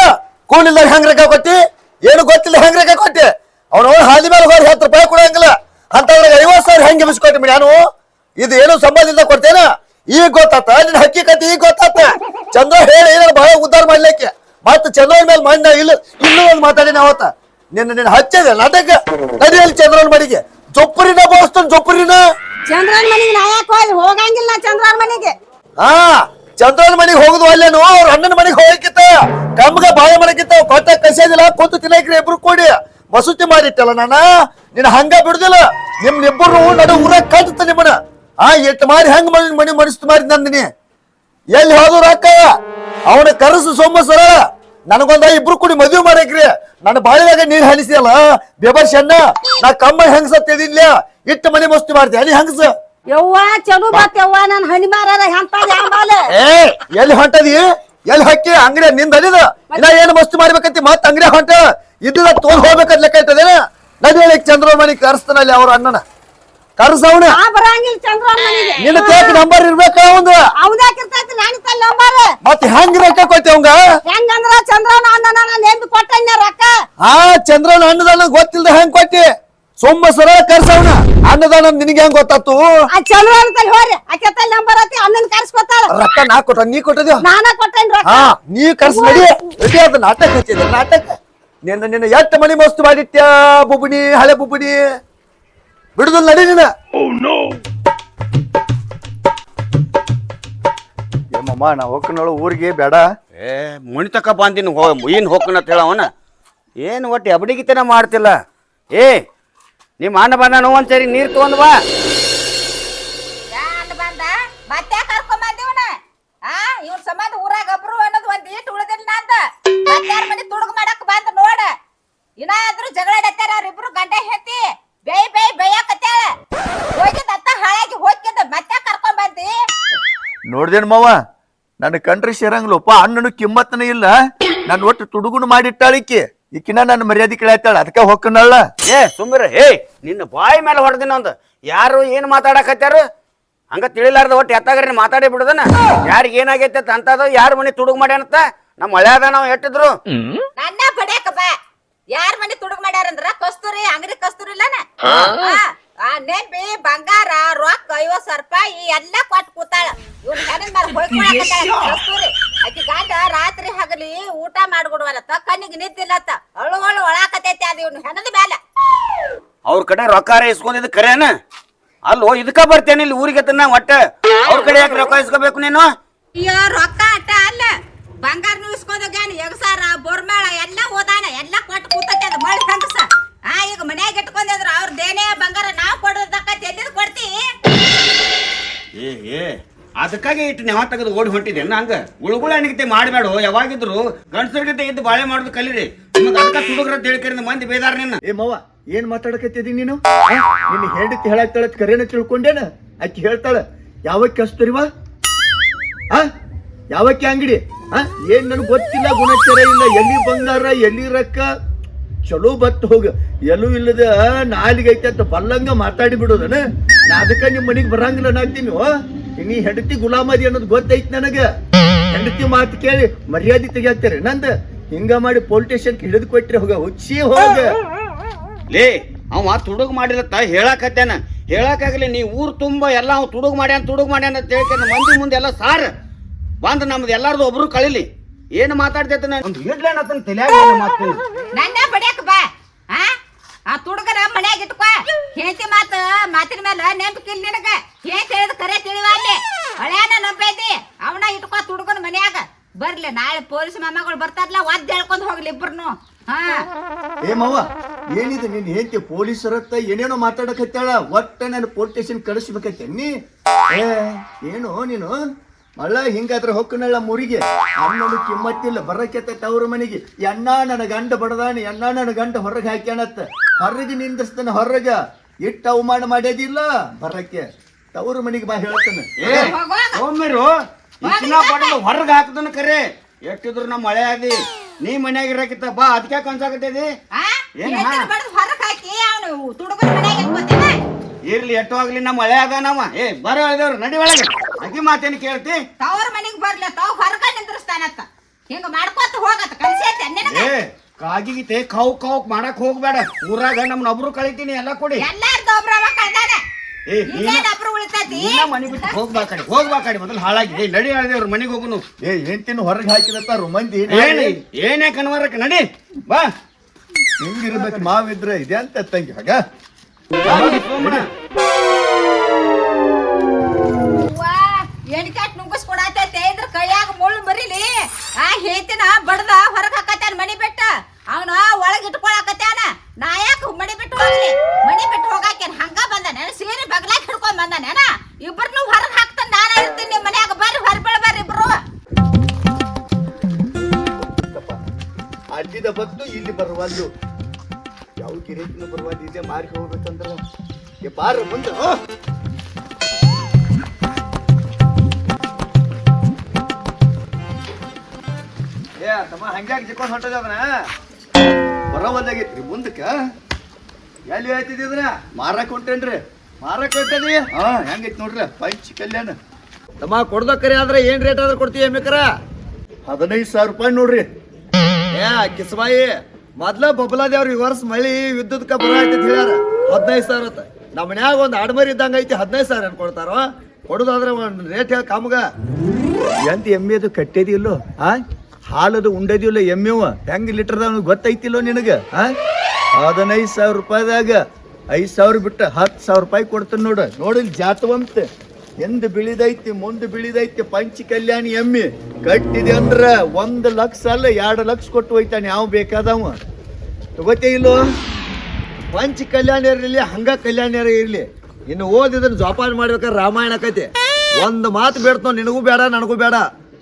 ಕೂಲ್ ಹೆಂಗ್ ಹೆಂಗ್ರ ಕೊಟ್ಟಿ? ಏನು ಗೊತ್ತಿಲ್ಲ ಹೆಂಗ್ ರೇಖಾ ಕೊಟ್ಟಿ? ಅವನು ಹಾದಿ ಮೇಲೆ ಹೋಗಿ ಹತ್ತು ರೂಪಾಯಿ ಕೊಡಂಗಿಲ್ಲ. ಅಂತವ್ರಿಗೆ ಐವತ್ತು ಸಾವಿರ ಹೆಂಗ್ ಬಿಸ್ಕೊಟ್ಟಿ ನಾನು? ಇದು ಏನು ಸಂಬಂಧದಿಂದ ಕೊಡ್ತೇನ? ಈಗ ಗೊತ್ತಾತ ನಿನ್ನ ಹಕ್ಕಿಕತೆ ಈಗ ಗೊತ್ತಾತ. ಚಂದ್ರ ಹೇಳಿ ಏನಾರ ಬಹಳ ಉದ್ಧಾರ ಮಾಡ್ಲಿಕ್ಕೆ. ಮತ್ತೆ ಚಂದ್ರನ ಮೇಲೆ ಮಣ್ಣ ಇಲ್ಲ ಇನ್ನೂ ಒಂದು ಮಾತಾಡಿನ ಅವತ್ತ. ನಿನ್ನ ನಿನ್ನ ಹಚ್ಚಿದೆ ನಾಟಕ ನದಿಯಲ್ಲಿ ಚಂದ್ರನ ಮಡಿಗೆ ಜೊಪ್ಪರಿನ ಬೋಸ್ತಾನ ಜೊಪ್ಪರಿನ ಚಂದ್ರನ ಮನೆಗೆ ನಾ ಯಾಕೆ ಹೋಗಿ ಹೋಗಂಗಿಲ್ಲ ಚಂದ್ರನ ಮನಿಗೆ. ಹಾ ಚಂದ್ರನ ಮನೆಗೆ ಹೋಗುದು ಅಲ್ಲೇನು? ಅವ್ರ ಅಣ್ಣನ ಮನೆಗೆ ಹೋಗಕ್ಕಿತ್ತ ಕಮ್ಗ ಬಾಯ ಮನೆಗಿತ್ತ. ಕೊಟ್ಟ ಕಸಿಯೋದಿಲ್ಲ ಕೂತು ತಿನ್ನಕ್ರಿ ಇಬ್ರು ಕೂಡಿ. ಮಸೂತಿ ಮಾಡಿಟ್ಟಲ್ಲ ನಾನ? ನಿನ್ನ ಹಂಗ ಬಿಡುದಿಲ್ಲ. ನಿಮ್ ಇಬ್ಬರು ನಡು ಊರ ಕಟ್ತ ನಿಮ್ಮನ ಆ ಎಟ್ ಮಾರಿ ಹೆಂಗ್ ಮಣಿ ಮನೆ ಮನಸ್ಸು ಮಾರಿ ನಂದಿನಿ. ಎಲ್ಲಿ ಹೋದ್ರು ಅಕ್ಕ ಅವನ ಕರಸು ಸೋಮ ಸರ. ನನಗೊಂದ ಇಬ್ರು ಕೂಡಿ ಮದುವೆ ಮಾಡಕ್ರಿ. ನನ್ನ ಬಾಳಿದಾಗ ನೀರ್ ಹಲಿಸಿಯಲ್ಲ ಬೇಬರ್ಷ ಅಣ್ಣ ನಾ ಕಮ್ಮ ಹೆಂಗ್ ಸತ್ತಿದಿಲ್ಲ ಇಟ್ಟು ಮನೆ ಮಸ್ತಿ ಮಾಡ್ದೆ. ಅಲ್ಲಿ ಹೆಂಗ್ಸ? ಯವ್ವಾ ಚಲೋ ಬಾತ್ ಯವ್ವ ನನ್ ಹಣಿ ಮಾರಾರ ಯಾಂಬಾಲ ಏ ಎಲ್ಲಿ ಹೊಂಟದಿ? ಎಲ್ಲಿ ಹಾಕಿ ಅಂಗಡಿ ನಿಂದ ಅಲ್ಲಿದ? ಇನ್ನ ಏನು ಮಸ್ತಿ ಮಾಡ್ಬೇಕಂತಿ? ಮತ್ ಅಂಗಡಿ ಹೊಂಟ. ಇದ್ದ ತೋಲ್ ಹೋಗ್ಬೇಕಂತ ಲೆಕ್ಕ ಇಟ್ಟದೇನ? ನದಿ ಹೇಳಿ ಚಂದ್ರಮಣಿ ಕರ್ಸ್ತಾನಲ್ಲಿ ಅವ್ರ ಅಣ್ಣನ. ಕರ್ಸವನ ಆ ಬರಂಗಿಲ್ಲ ಚಂದ್ರನ್ ಮನಿಗೆ. ನಿನ್ನ ತೇಕ್ ನಂಬರ್ ಇರ್ಬೇಕ ಅವಂದ. ಅವ್ದಾಕಿರ್ತೈತಿ ನಾನು ತಲ್ಲಿ ನಂಬರ್. ಮತ್ತೆ ಹೆಂಗ್ ರೊಕ್ಕ ಕೊಟ್ಟಿ ಅವಂಗ? ಹೆಂಗಂದ್ರ ಚಂದ್ರನ ಅಣ್ಣ ನಾನು ನೆಂಬಿ ಕೊಟ್ಟಣ್ಣ ರೊಕ್ಕ? ಆ ಚಂದ್ರನ ಅನ್ನದಾನ ಗೊತ್ತಿಲ್ದ ಹೆಂಗ್ ಕೊಟ್ಟಿ? ಸೊಮ್ಮ ಸರ ಕರ್ಸವನ ಅನ್ನದಾನ ನಿನಗೆ ಹೆಂಗ್ ಗೊತ್ತಾತು? ಆ ಚಲೋ ಅಂತಲ್ಲಿ ಹೋರಿ ಆಕೆ ತಲ್ಲಿ ನಂಬರ್ ಐತಿ ಅಣ್ಣನ್ ಕರ್ಸ್ಕೊತಾಳ ರೊಕ್ಕ ನಾ ಕೊಟ್ಟ ನೀ ಕೊಟ್ಟದ್ಯೋ? ನಾನ ಕೊಟ್ಟೇನ್ ರೊಕ್ಕ. ಹಾ ನೀ ಕರ್ಸ ನಡಿ. ರೆಡಿ ಅದು ನಾಟಕ ಹಚ್ಚಿದ ನಾಟಕ. ನಿನ್ನ ನಿನ್ನ ಎಷ್ಟು ಮನಿ ಮಸ್ತ್ ಮಾಡಿತ್ಯಾ ಬುಬುಣಿ ಹಳೆ ಬುಬ್ಬುಣಿ ಬಿಡುದಿಲ್ಲ ನಡಿ ನೀನ. ಏಮಮ್ಮ ನಾ ಹೋಗ್ಕನಳು ಊರಿಗೆ ಬೇಡ. ಏ ಮುಣಿತಕ್ಕ ಬಂದಿನ ಹೋ ಏನು ಹೋಗ್ಕನ ಅಂತ ಹೇಳವನ. ಏನು ಒಟ್ಟು ಎಬಡಿಗಿತನ ಮಾಡ್ತಿಲ್ಲ. ಏ ನಿಮ್ಮ ಅಣ್ಣ ನೋವು ಒಂದ್ಸರಿ ನೀರು ತಗೊಂಡ್ ಬಾ. ಯಾನ್ ಬಂದ? ಮತ್ತೆ ಕರ್ಕೊಂಡ್ ಬಂದಿವನ? ಆ ಇವ್ರ ಸಂಬಂಧ ಊರಾಗ ಒಬ್ರು ಅನ್ನೋದು ಒಂದ್ ಈಟ್ ಉಳ್ದಿಲ್ಲ ನಂದ. ಮತ್ತಾರ ಮನೆ ತುಡುಗ್ ಮಾಡಕ್ ಬಂದ ನೋಡ. ಇನ್ನ ಆದ್ರೂ ಜಗಳ ಡತ್ತಾರ ಅವ್ರಿಬ್ರು ಗಂಡ ಹೆತ್ತಿ ಬೇಯ್ ಬೇಯ್ ಬೇಯಕತ್ತಾಳ ಹೋಗಿದ್ದ ಅತ್ತ ಹಾಳಾಗಿ ಹೋಗಿದ್ದ ಮತ್ತೆ ಕರ್ಕೊಂಡ್ ಬಂದಿ? ನೋಡ್ದೇನ್ ಮಾವ ನನ್ನ ಕಂಡ್ರೆ ಸೇರಂಗಿಲ್ಲಪ್ಪ ಅಣ್ಣನು ಕಿಮ್ಮತ್ತನ ಇಲ್ಲ. ನನ್ನ ಒಟ್ಟು ತುಡುಗುನು ಮಾಡಿಟ್ಟಾಳಿಕ್ಕಿ ಈಕಿನ ನನ್ನ ಮರ್ಯಾದೆ ಕೇಳತ್ತಾಳ ಅದಕ್ಕೆ ಹೊಕ್ಕನಲ್ಲ. ಏ ಸುಮ್ಮಿರ ಹೇ ನಿನ್ನ ಬಾಯಿ ಮೇಲೆ ಹೊಡೆದಿನ ಒಂದು. ಯಾರು ಏನು ಮಾತಾಡಕತ್ತಾರು ಹಂಗ ತಿಳಿಲಾರ್ದ ಒಟ್ಟು ಎತ್ತಾಗ್ರಿ ಮಾತಾಡಿ ಬಿಡದನ ಯಾರಿಗೆ ಏನಾಗೈತೆ ಅಂತದ ಯಾರು ಮನೆ ತುಡುಗು ಮಾಡ್ಯಾನತ್ತ ನಮ್ಮ ಹಳ್ಯಾದ ನಾವು ಎಟ್ಟಿದ್ರು. ನನ್ನ ಬಾ ಯಾರ್ ಮನೆ ತುಡುಗ್ ಮಾಡ್ಯಾರಂದ್ರ ಕಸ್ತೂರಿ ಅಂಗಡಿ ಕಸ್ತೂರಿ ಇಲ್ಲನ? ಆ ನೆಂಬಿ ಬಂಗಾರ ರೊಕ್ಕ ಐವತ್ ಸಾವಿರ ರೂಪಾಯಿ ಎಲ್ಲ ಕೊಟ್ಟು ಕೂತಾಳ. ಇವ್ನ ಹೆಣನ್ ಮೇಲೆ ಹೊಯ್ಕೊಳಕತ್ತಾಳ ಕಸ್ತೂರಿ. ಆಕಿ ಗಂಡ ರಾತ್ರಿ ಹಗಲಿ ಊಟ ಮಾಡ್ಕೊಡುವಲ್ಲತ್ತ ಕಣ್ಣಿಗೆ ನಿದ್ದಿಲ್ಲತ್ತ ಅಳು ಅಳು ಒಳಾಕತೈತಿ ಅದು ಇವ್ನ ಹೆಣದ ಮೇಲೆ ಅವ್ರ ಕಡೆ ರೊಕ್ಕಾರ ಇಸ್ಕೊಂಡಿದ್ದು ಕರೇನ? ಅಲ್ಲೋ ಇದಕ್ಕ ಬರ್ತೇನೆ ಇಲ್ಲಿ ಊರಿಗೆ ತನ್ನ ಒಟ್ಟ ಅವ್ರ ಕಡೆ ಯಾಕೆ ರೊಕ್ಕ ಇಸ್ಕೋಬೇಕು ನೀನು? ಅಯ್ಯೋ ರೊಕ್ಕ ಅಟ್ಟ ಅಲ್ಲ. ಬಂಗಾರನು ಇಸ್ಕೊಂಡೋಗ್ಯಾನ ಎಗಸಾರ ಬೋರ್ಮೇಳ ಎಲ್ಲ ಹೋದಾನ ಎಲ್ಲ ಕೊಟ್ಟು ಕೂತಕ್ಕೆ ಅದು ಮಳಿ ಹಂಗಸ. ಆ ಈಗ ಮನ್ಯಾಗ ಇಟ್ಕೊಂಡಿದ್ರ ಅವ್ರ ದೇನೇ ಬಂಗಾರ ನಾವು ಕೊಡೋದಕ್ಕ ಎಲ್ಲಿದ್ ಕೊಡ್ತಿ? ಏ ಏ ಅದಕ್ಕಾಗಿ ಇಟ್ಟು ನೆವ ತೆಗೆದು ಓಡಿ ಹೊಂಟಿದೆ ಹಂಗ? ಉಳುಗುಳ ಅಣಿಗತೆ ಮಾಡಬೇಡ ಯಾವಾಗಿದ್ರು ಗಂಡಸರ್ಗತೆ ಇದ್ದು ಬಾಳೆ ಮಾಡುದು ಕಲೀರಿ. ನಿಮಗೆ ಅದಕ್ಕ ತುಡುಗ್ರ ಅಂತ ಹೇಳ್ಕರಿಂದ ಮಂದಿ ಬೇದಾರ ನಿನ್ನ. ಏ ಮಾವ ಏನ್ ಮಾತಾಡಕತ್ತಿದಿ ನೀನು? ನಿನ್ನ ಹೆಂಡತಿ ಹೇಳಾಕ್ತಾಳ ಕರೇನ ತಿಳ್ಕೊಂಡೇನ? ಆಕಿ ಹೇಳ್ತಾಳ ಯಾವ ಕಸ್ತೂರಿವಾ ಆ ಯಾವಕ್ಕೆ ಅಂಗಡಿ ಏನ್ ನನಗೆ ಗೊತ್ತಿಲ್ಲ, ಗುಣಚರ ಇಲ್ಲ. ಎಲ್ಲಿ ಬಂಗಾರ, ಎಲ್ಲಿ ರೊಕ್ಕ? ಚಲೋ ಬತ್ತು ಹೋಗ. ಎಲ್ಲೂ ಇಲ್ಲದ ನಾಲಿಗೆ ಐತೆ ಅಂತ ಬಲ್ಲಂಗ ಮಾತಾಡಿ ಬಿಡೋದನ? ನಾ ಅದಕ್ಕೆ ನಿಮ್ಮ ಮನೆಗೆ ಬರಂಗಿಲ್ಲ ನಾಗ್ತೀನಿ ನೀ ಹೆಂಡತಿ ಗುಲಾಮದಿ ಅನ್ನೋದು ಗೊತ್ತೈತ್ ನನಗೆ. ಹೆಂಡತಿ ಮಾತು ಕೇಳಿ ಮರ್ಯಾದೆ ತೆಗಿಯಾಕ್ತಾರೆ. ನಂದ ಹಿಂಗ ಮಾಡಿ ಪೊಲೀಸ್ ಸ್ಟೇಷನ್ ಹಿಡಿದು ಕೊಟ್ರಿ ಹೋಗ, ಹುಚ್ಚಿ ಹೋಗ. ಲೇ, ಅವ ತುಡುಗ್ ಮಾಡಿರತ್ತ, ಹೇಳಕತ್ತೇನ? ಹೇಳಕ್ಕಾಗಲಿ ನೀ ಊರು ತುಂಬ ಎಲ್ಲ ಅವ್ ತುಡುಗ್ ಮಾಡ್ಯಾನ ತುಡುಗ್ ಮಾಡ್ಯಾನ ಅಂತ ಹೇಳ್ತೇನೆ ಮಂದಿ ಮುಂದೆ ಎಲ್ಲ ಸಾರ್. ಬಂದ್ ನಮ್ದು ಎಲ್ಲಾರ್ದು ಒಬ್ರು ಕಳಿಲಿ. ಏನು ಮಾತಾಡ್ತೈತೆ ನಾನು? ಒಂದು ಇಡ್ಲೇನ ತಲ್ಯಾಗ ಮಾತು ನನ್ನ ಬಡ್ಯಾಕ ಬಾ. ಆ? ಆ ತುಡುಗರ ಮನ್ಯಾಗ ಇಟ್ಕೋ. ಹೇಳ್ತಿ ಮಾತು ಮಾತಿನ ಮೇಲೆ ಇಲ್ಲ ನಿನಗ. ಹೇಳ್ ಹೇಳಿದ ಕರೆ ತಿಳಿವ ಅಲ್ಲಿ. ಹಳ್ಯಾನ ನಂಬೈತಿ. ಅವನ ಇಟ್ಕೋ ತುಡುಗನ ಮನ್ಯಾಗ. ಬರ್ಲಿ ನಾಳೆ ಪೊಲೀಸ್ ಮಾಮಗಳು ಬರ್ತಾರಲ್ಲ ಒದ್ದ ಹೇಳ್ಕೊಂಡ್ ಹೋಗ್ಲಿ ಇಬ್ರುನು. ಹಾ. ಏ ಮಾವ ಏನಿದೆ ನೀನ್ ಹೇಳ್ತಿ ಪೊಲೀಸರತ್ತ ಏನೇನೋ ಮಾತಾಡಕತ್ತಾಳ ಒಟ್ಟ ನಾನು ಪೊಲೀಸ್ ಸ್ಟೇಷನ್ ಕಳಿಸ್ಬೇಕೈತೆ ನೀ? ಏ ಏನು ನೀನು? ಮಳ್ಳ ಹಿಂಗಾದ್ರೆ ಹೊಕ್ಕನಳ್ಳ ಮುರಿಗೆ. ಅಣ್ಣನ ಕಿಮ್ಮತ್ತಿಲ್ಲ ಬರಕ್ಕೆ ತವ್ರ ಮನೆಗೆ. ಎಣ್ಣ ನನ್ನ ಗಂಡ ಬಡದಾನಿ ಎಣ್ಣ ನನ್ನ ಗಂಡ ಹೊರಗೆ ಹಾಕ್ಯಾನತ್ತ. ಹೊರಗೆ ನಿಂದಿಸ್ತಾನೆ ಹೊರಗ. ಇಟ್ಟು ಅವಮಾನ ಮಾಡ್ಯಾದಿಲ್ಲ ಬರಕ್ಕೆ. ತವ್ರ ಮನೆಗೆ ಬಾ ಹೇಳ್ತಾನೆ. ಹೊರಗೆ ಹಾಕದನ ಕರೆ. ಎಷ್ಟಿದ್ರು ನಮ್ಮ ಮಳೆ ಆದಿ. ನೀ ಮನ್ಯಾಗ ಇರಕಿತ್ತ ಬಾ ಅದಕ್ಕೆ ಕನ್ಸಾಕತ್ತೈತಿ? ಏನ್ ಇರ್ಲಿ ಎಟ್ಟು ಆಗ್ಲಿ ನಮ್ಮ ಮಳೆ ಆದ ನಮ್ಮ ಏ ಬರೋ ಹೇಳಿದವ್ರು ನಡಿ ಒಳಗೆ. ಅಗಿ ಮಾತೇನು ಕೇಳ್ತಿ? ತವ್ರ ಮನೆಗೆ ಬರ್ಲಿ ತಾವ್ ಹೊರಗ ನಿಂದ್ರಸ್ತಾನತ್ತ ಹಿಂಗ ಮಾಡ್ಕೊತ ಹೋಗತ್ತ ಕಲ್ಸೈತೆ ನಿನಗ? ಏ ಕಾಗಿಗಿತೆ ಕೌ ಕೌ ಮಾಡಕ್ ಹೋಗ್ಬೇಡ. ಊರಾಗ ನಮ್ನ ಒಬ್ರು ಕಳಿತೀನಿ ಎಲ್ಲ ಕೊಡಿ. ಎಲ್ಲಾರ್ದು ಒಬ್ರವ ಕಳ್ದಾನ. ಏ ನೀನ ಈಗೇನ್ ಒಬ್ರು ಉಳಿತೈತಿ? ನೀನ ಮನೆ ಬಿಟ್ಟು ಹೋಗ್ಬಾ ಕಡೆ ಹೋಗ್ಬಾ ಕಡೆ ಮೊದಲು ಹಾಳಾಗಿ. ಏ ನಡಿ ಹೇಳಿದವ್ರು ಮನೆಗೆ ಹೋಗುನು. ಏ ಹೆಂತಿನ ಹೊರಗೆ ಹಾಕಿದತ್ತಾರು ಮಂದಿ? ಏನ್ ಏನೇ ಕನ್ವರಕ್ಕೆ ನಡಿ ಬಾ. ಹೆಂಗಿರ್ಬೇಕು ಮಾವಿದ್ರೆ ಇದೆ ಅಂತ ತಂಗಿ ಹಾಗ? ಎಣ್ಕಾಟ್ ನುಗ್ಗಸ್ ಕೊಡತೈತೆ ಇದ್ರ ಕೈಯಾಗ ಮುಳ್ಳು ಮರಿಲಿ. ಆ ಹೇತಿನ ಬಡ್ದ ಹೊರಗ್ ಹಾಕತ್ತಾನ ಮನಿ ಬಿಟ್ಟ. ಅವನ ಒಳಗೆ ಇಟ್ಕೊಳಕತ್ತಾನ ನಾ ಯಾಕೆ ಮಣಿ ಬಿಟ್ಟು ಹೋಗ್ಲಿ? ಮಣಿ ಬಿಟ್ಟು ಹೋಗಾಕೇನ್? ಹಂಗ ಬಂದಾನ ಸೀರೆ ಬಗ್ಲಾಕ್ ಹಿಡ್ಕೊಂಡ್ ಬಂದಾನೇನ? ಇಬ್ಬರನ್ನು ಹೊರಗೆ ಹಾಕ್ತಾನ ನಾನ ಇರ್ತೀನಿ ನಿಮ್ಮ ಮನ್ಯಾಗ. ಬರ್ರಿ, ಹೊರಬಳ ಬರ್ರಿ ಇಬ್ರು. ಅಡ್ಡಿದ ಬತ್ತು ಇಲ್ಲಿ ಬರುವಲ್ಲು. ಯಾವ ಗಿರೇಕಿನ ಬರುವಲ್ಲಿ? ಇದೆ ಮಾರಿ ಹೋಗ್ಬೇಕಂದ್ರ. ಬಾರ ಮುಂದೆ ಹಂಗ್ಯಾಕ್ ಜಿಕ್ಕೊಂಡ್ ಹೊಂಟದ ಅದನ್ನ ಬರೋವಲ್ಲಾಗೈತ್ರಿ ಮುಂದಕ್ಕ? ಎಲ್ಲಿ ಹೇಳ್ತಿದ್ರ ಮಾರಕ್ ಹೊಂಟೇನ್ರಿ. ಮಾರಕ್ ಹೊಂಟದಿ? ಹಾ ಹೆಂಗೈತಿ ನೋಡ್ರಿ ಪಂಚ್ ಕಲ್ಯಾಣ. ತಮ್ಮ ಕೊಡ್ದಕ್ಕರಿ ಆದ್ರೆ ಏನ್ ರೇಟ್ ಆದ್ರೆ ಕೊಡ್ತೀವಿ ಎಮ್ಮಿಕರ ಹದಿನೈದು ಸಾವಿರ ರೂಪಾಯಿ ನೋಡ್ರಿ. ಏ ಕಿಸ್ಬಾಯಿ ಮೊದ್ಲ ಬಬ್ಲಾದೇವ್ರ ಈ ವರ್ಷ ಮಳಿ ವಿದ್ಯುತ್ ಬರ ಐತಿ ಅಂತ ಹೇಳ್ಯಾರ. ಹದಿನೈದು ಸಾವಿರ ಅಂತ. ನಮ್ಮ ಮನ್ಯಾಗ ಒಂದು ಅಡ್ಮರಿ ಇದ್ದಂಗ ಐತಿ ಹದಿನೈದು ಸಾವಿರ ಅನ್ಕೊಡ್ತಾರ ಕೊಡುದಾದ್ರೆ ಒಂದು ರೇಟ್ ಹೇಳಿ ಕಾಮಗ. ಎಂತ ಎಮ್ಮೆದು ಕಟ್ಟಿದ್ಯಲ್ಲೋ ಆ? ಹಾಲದು ಉಂಡದಿಲ್ಲ ಎಮ್ಮೆವ. ಹೆಂಗ್ ಲೀಟರ್ ಗೊತ್ತೈತಿಲ್ಲೋ ನಿನಗ ಹದಿನೈದು ಸಾವಿರ ರೂಪಾಯಿದಾಗ ಐದು ಸಾವಿರ ಬಿಟ್ಟ ಹತ್ತು ಸಾವಿರ ರೂಪಾಯಿ ಕೊಡ್ತೇನೆ ನೋಡ. ನೋಡಿಲ್ ಜಾತವಂತ. ಎಂದ ಬಿಳಿದೈತಿ, ಮುಂದೆ ಬಿಳಿದೈತಿ ಪಂಚ ಕಲ್ಯಾಣಿ ಎಮ್ಮಿ. ಕಟ್ಟಿದೆ ಅಂದ್ರ ಒಂದು ಲಕ್ಷ ಅಲ್ಲ, ಎರಡು ಲಕ್ಷ ಕೊಟ್ಟು ಹೋಯ್ತಾನೆ. ಯಾವ ಬೇಕಾದವ? ತಗೋತೇ ಇಲ್ಲೋ? ಪಂಚ ಕಲ್ಯಾಣ ಇರಲಿ, ಹಂಗ ಕಲ್ಯಾಣ ಇರ್ಲಿ. ಇನ್ನು ಓದಿದ್ರೆ ಜೋಪಾನ ಮಾಡ್ಬೇಕಾದ್ರೆ ರಾಮಾಯಣ ಕತೆ. ಒಂದು ಮಾತು ಬೇಡ್ತೋ, ನಿನಗೂ ಬೇಡ, ನನಗೂ ಬೇಡ.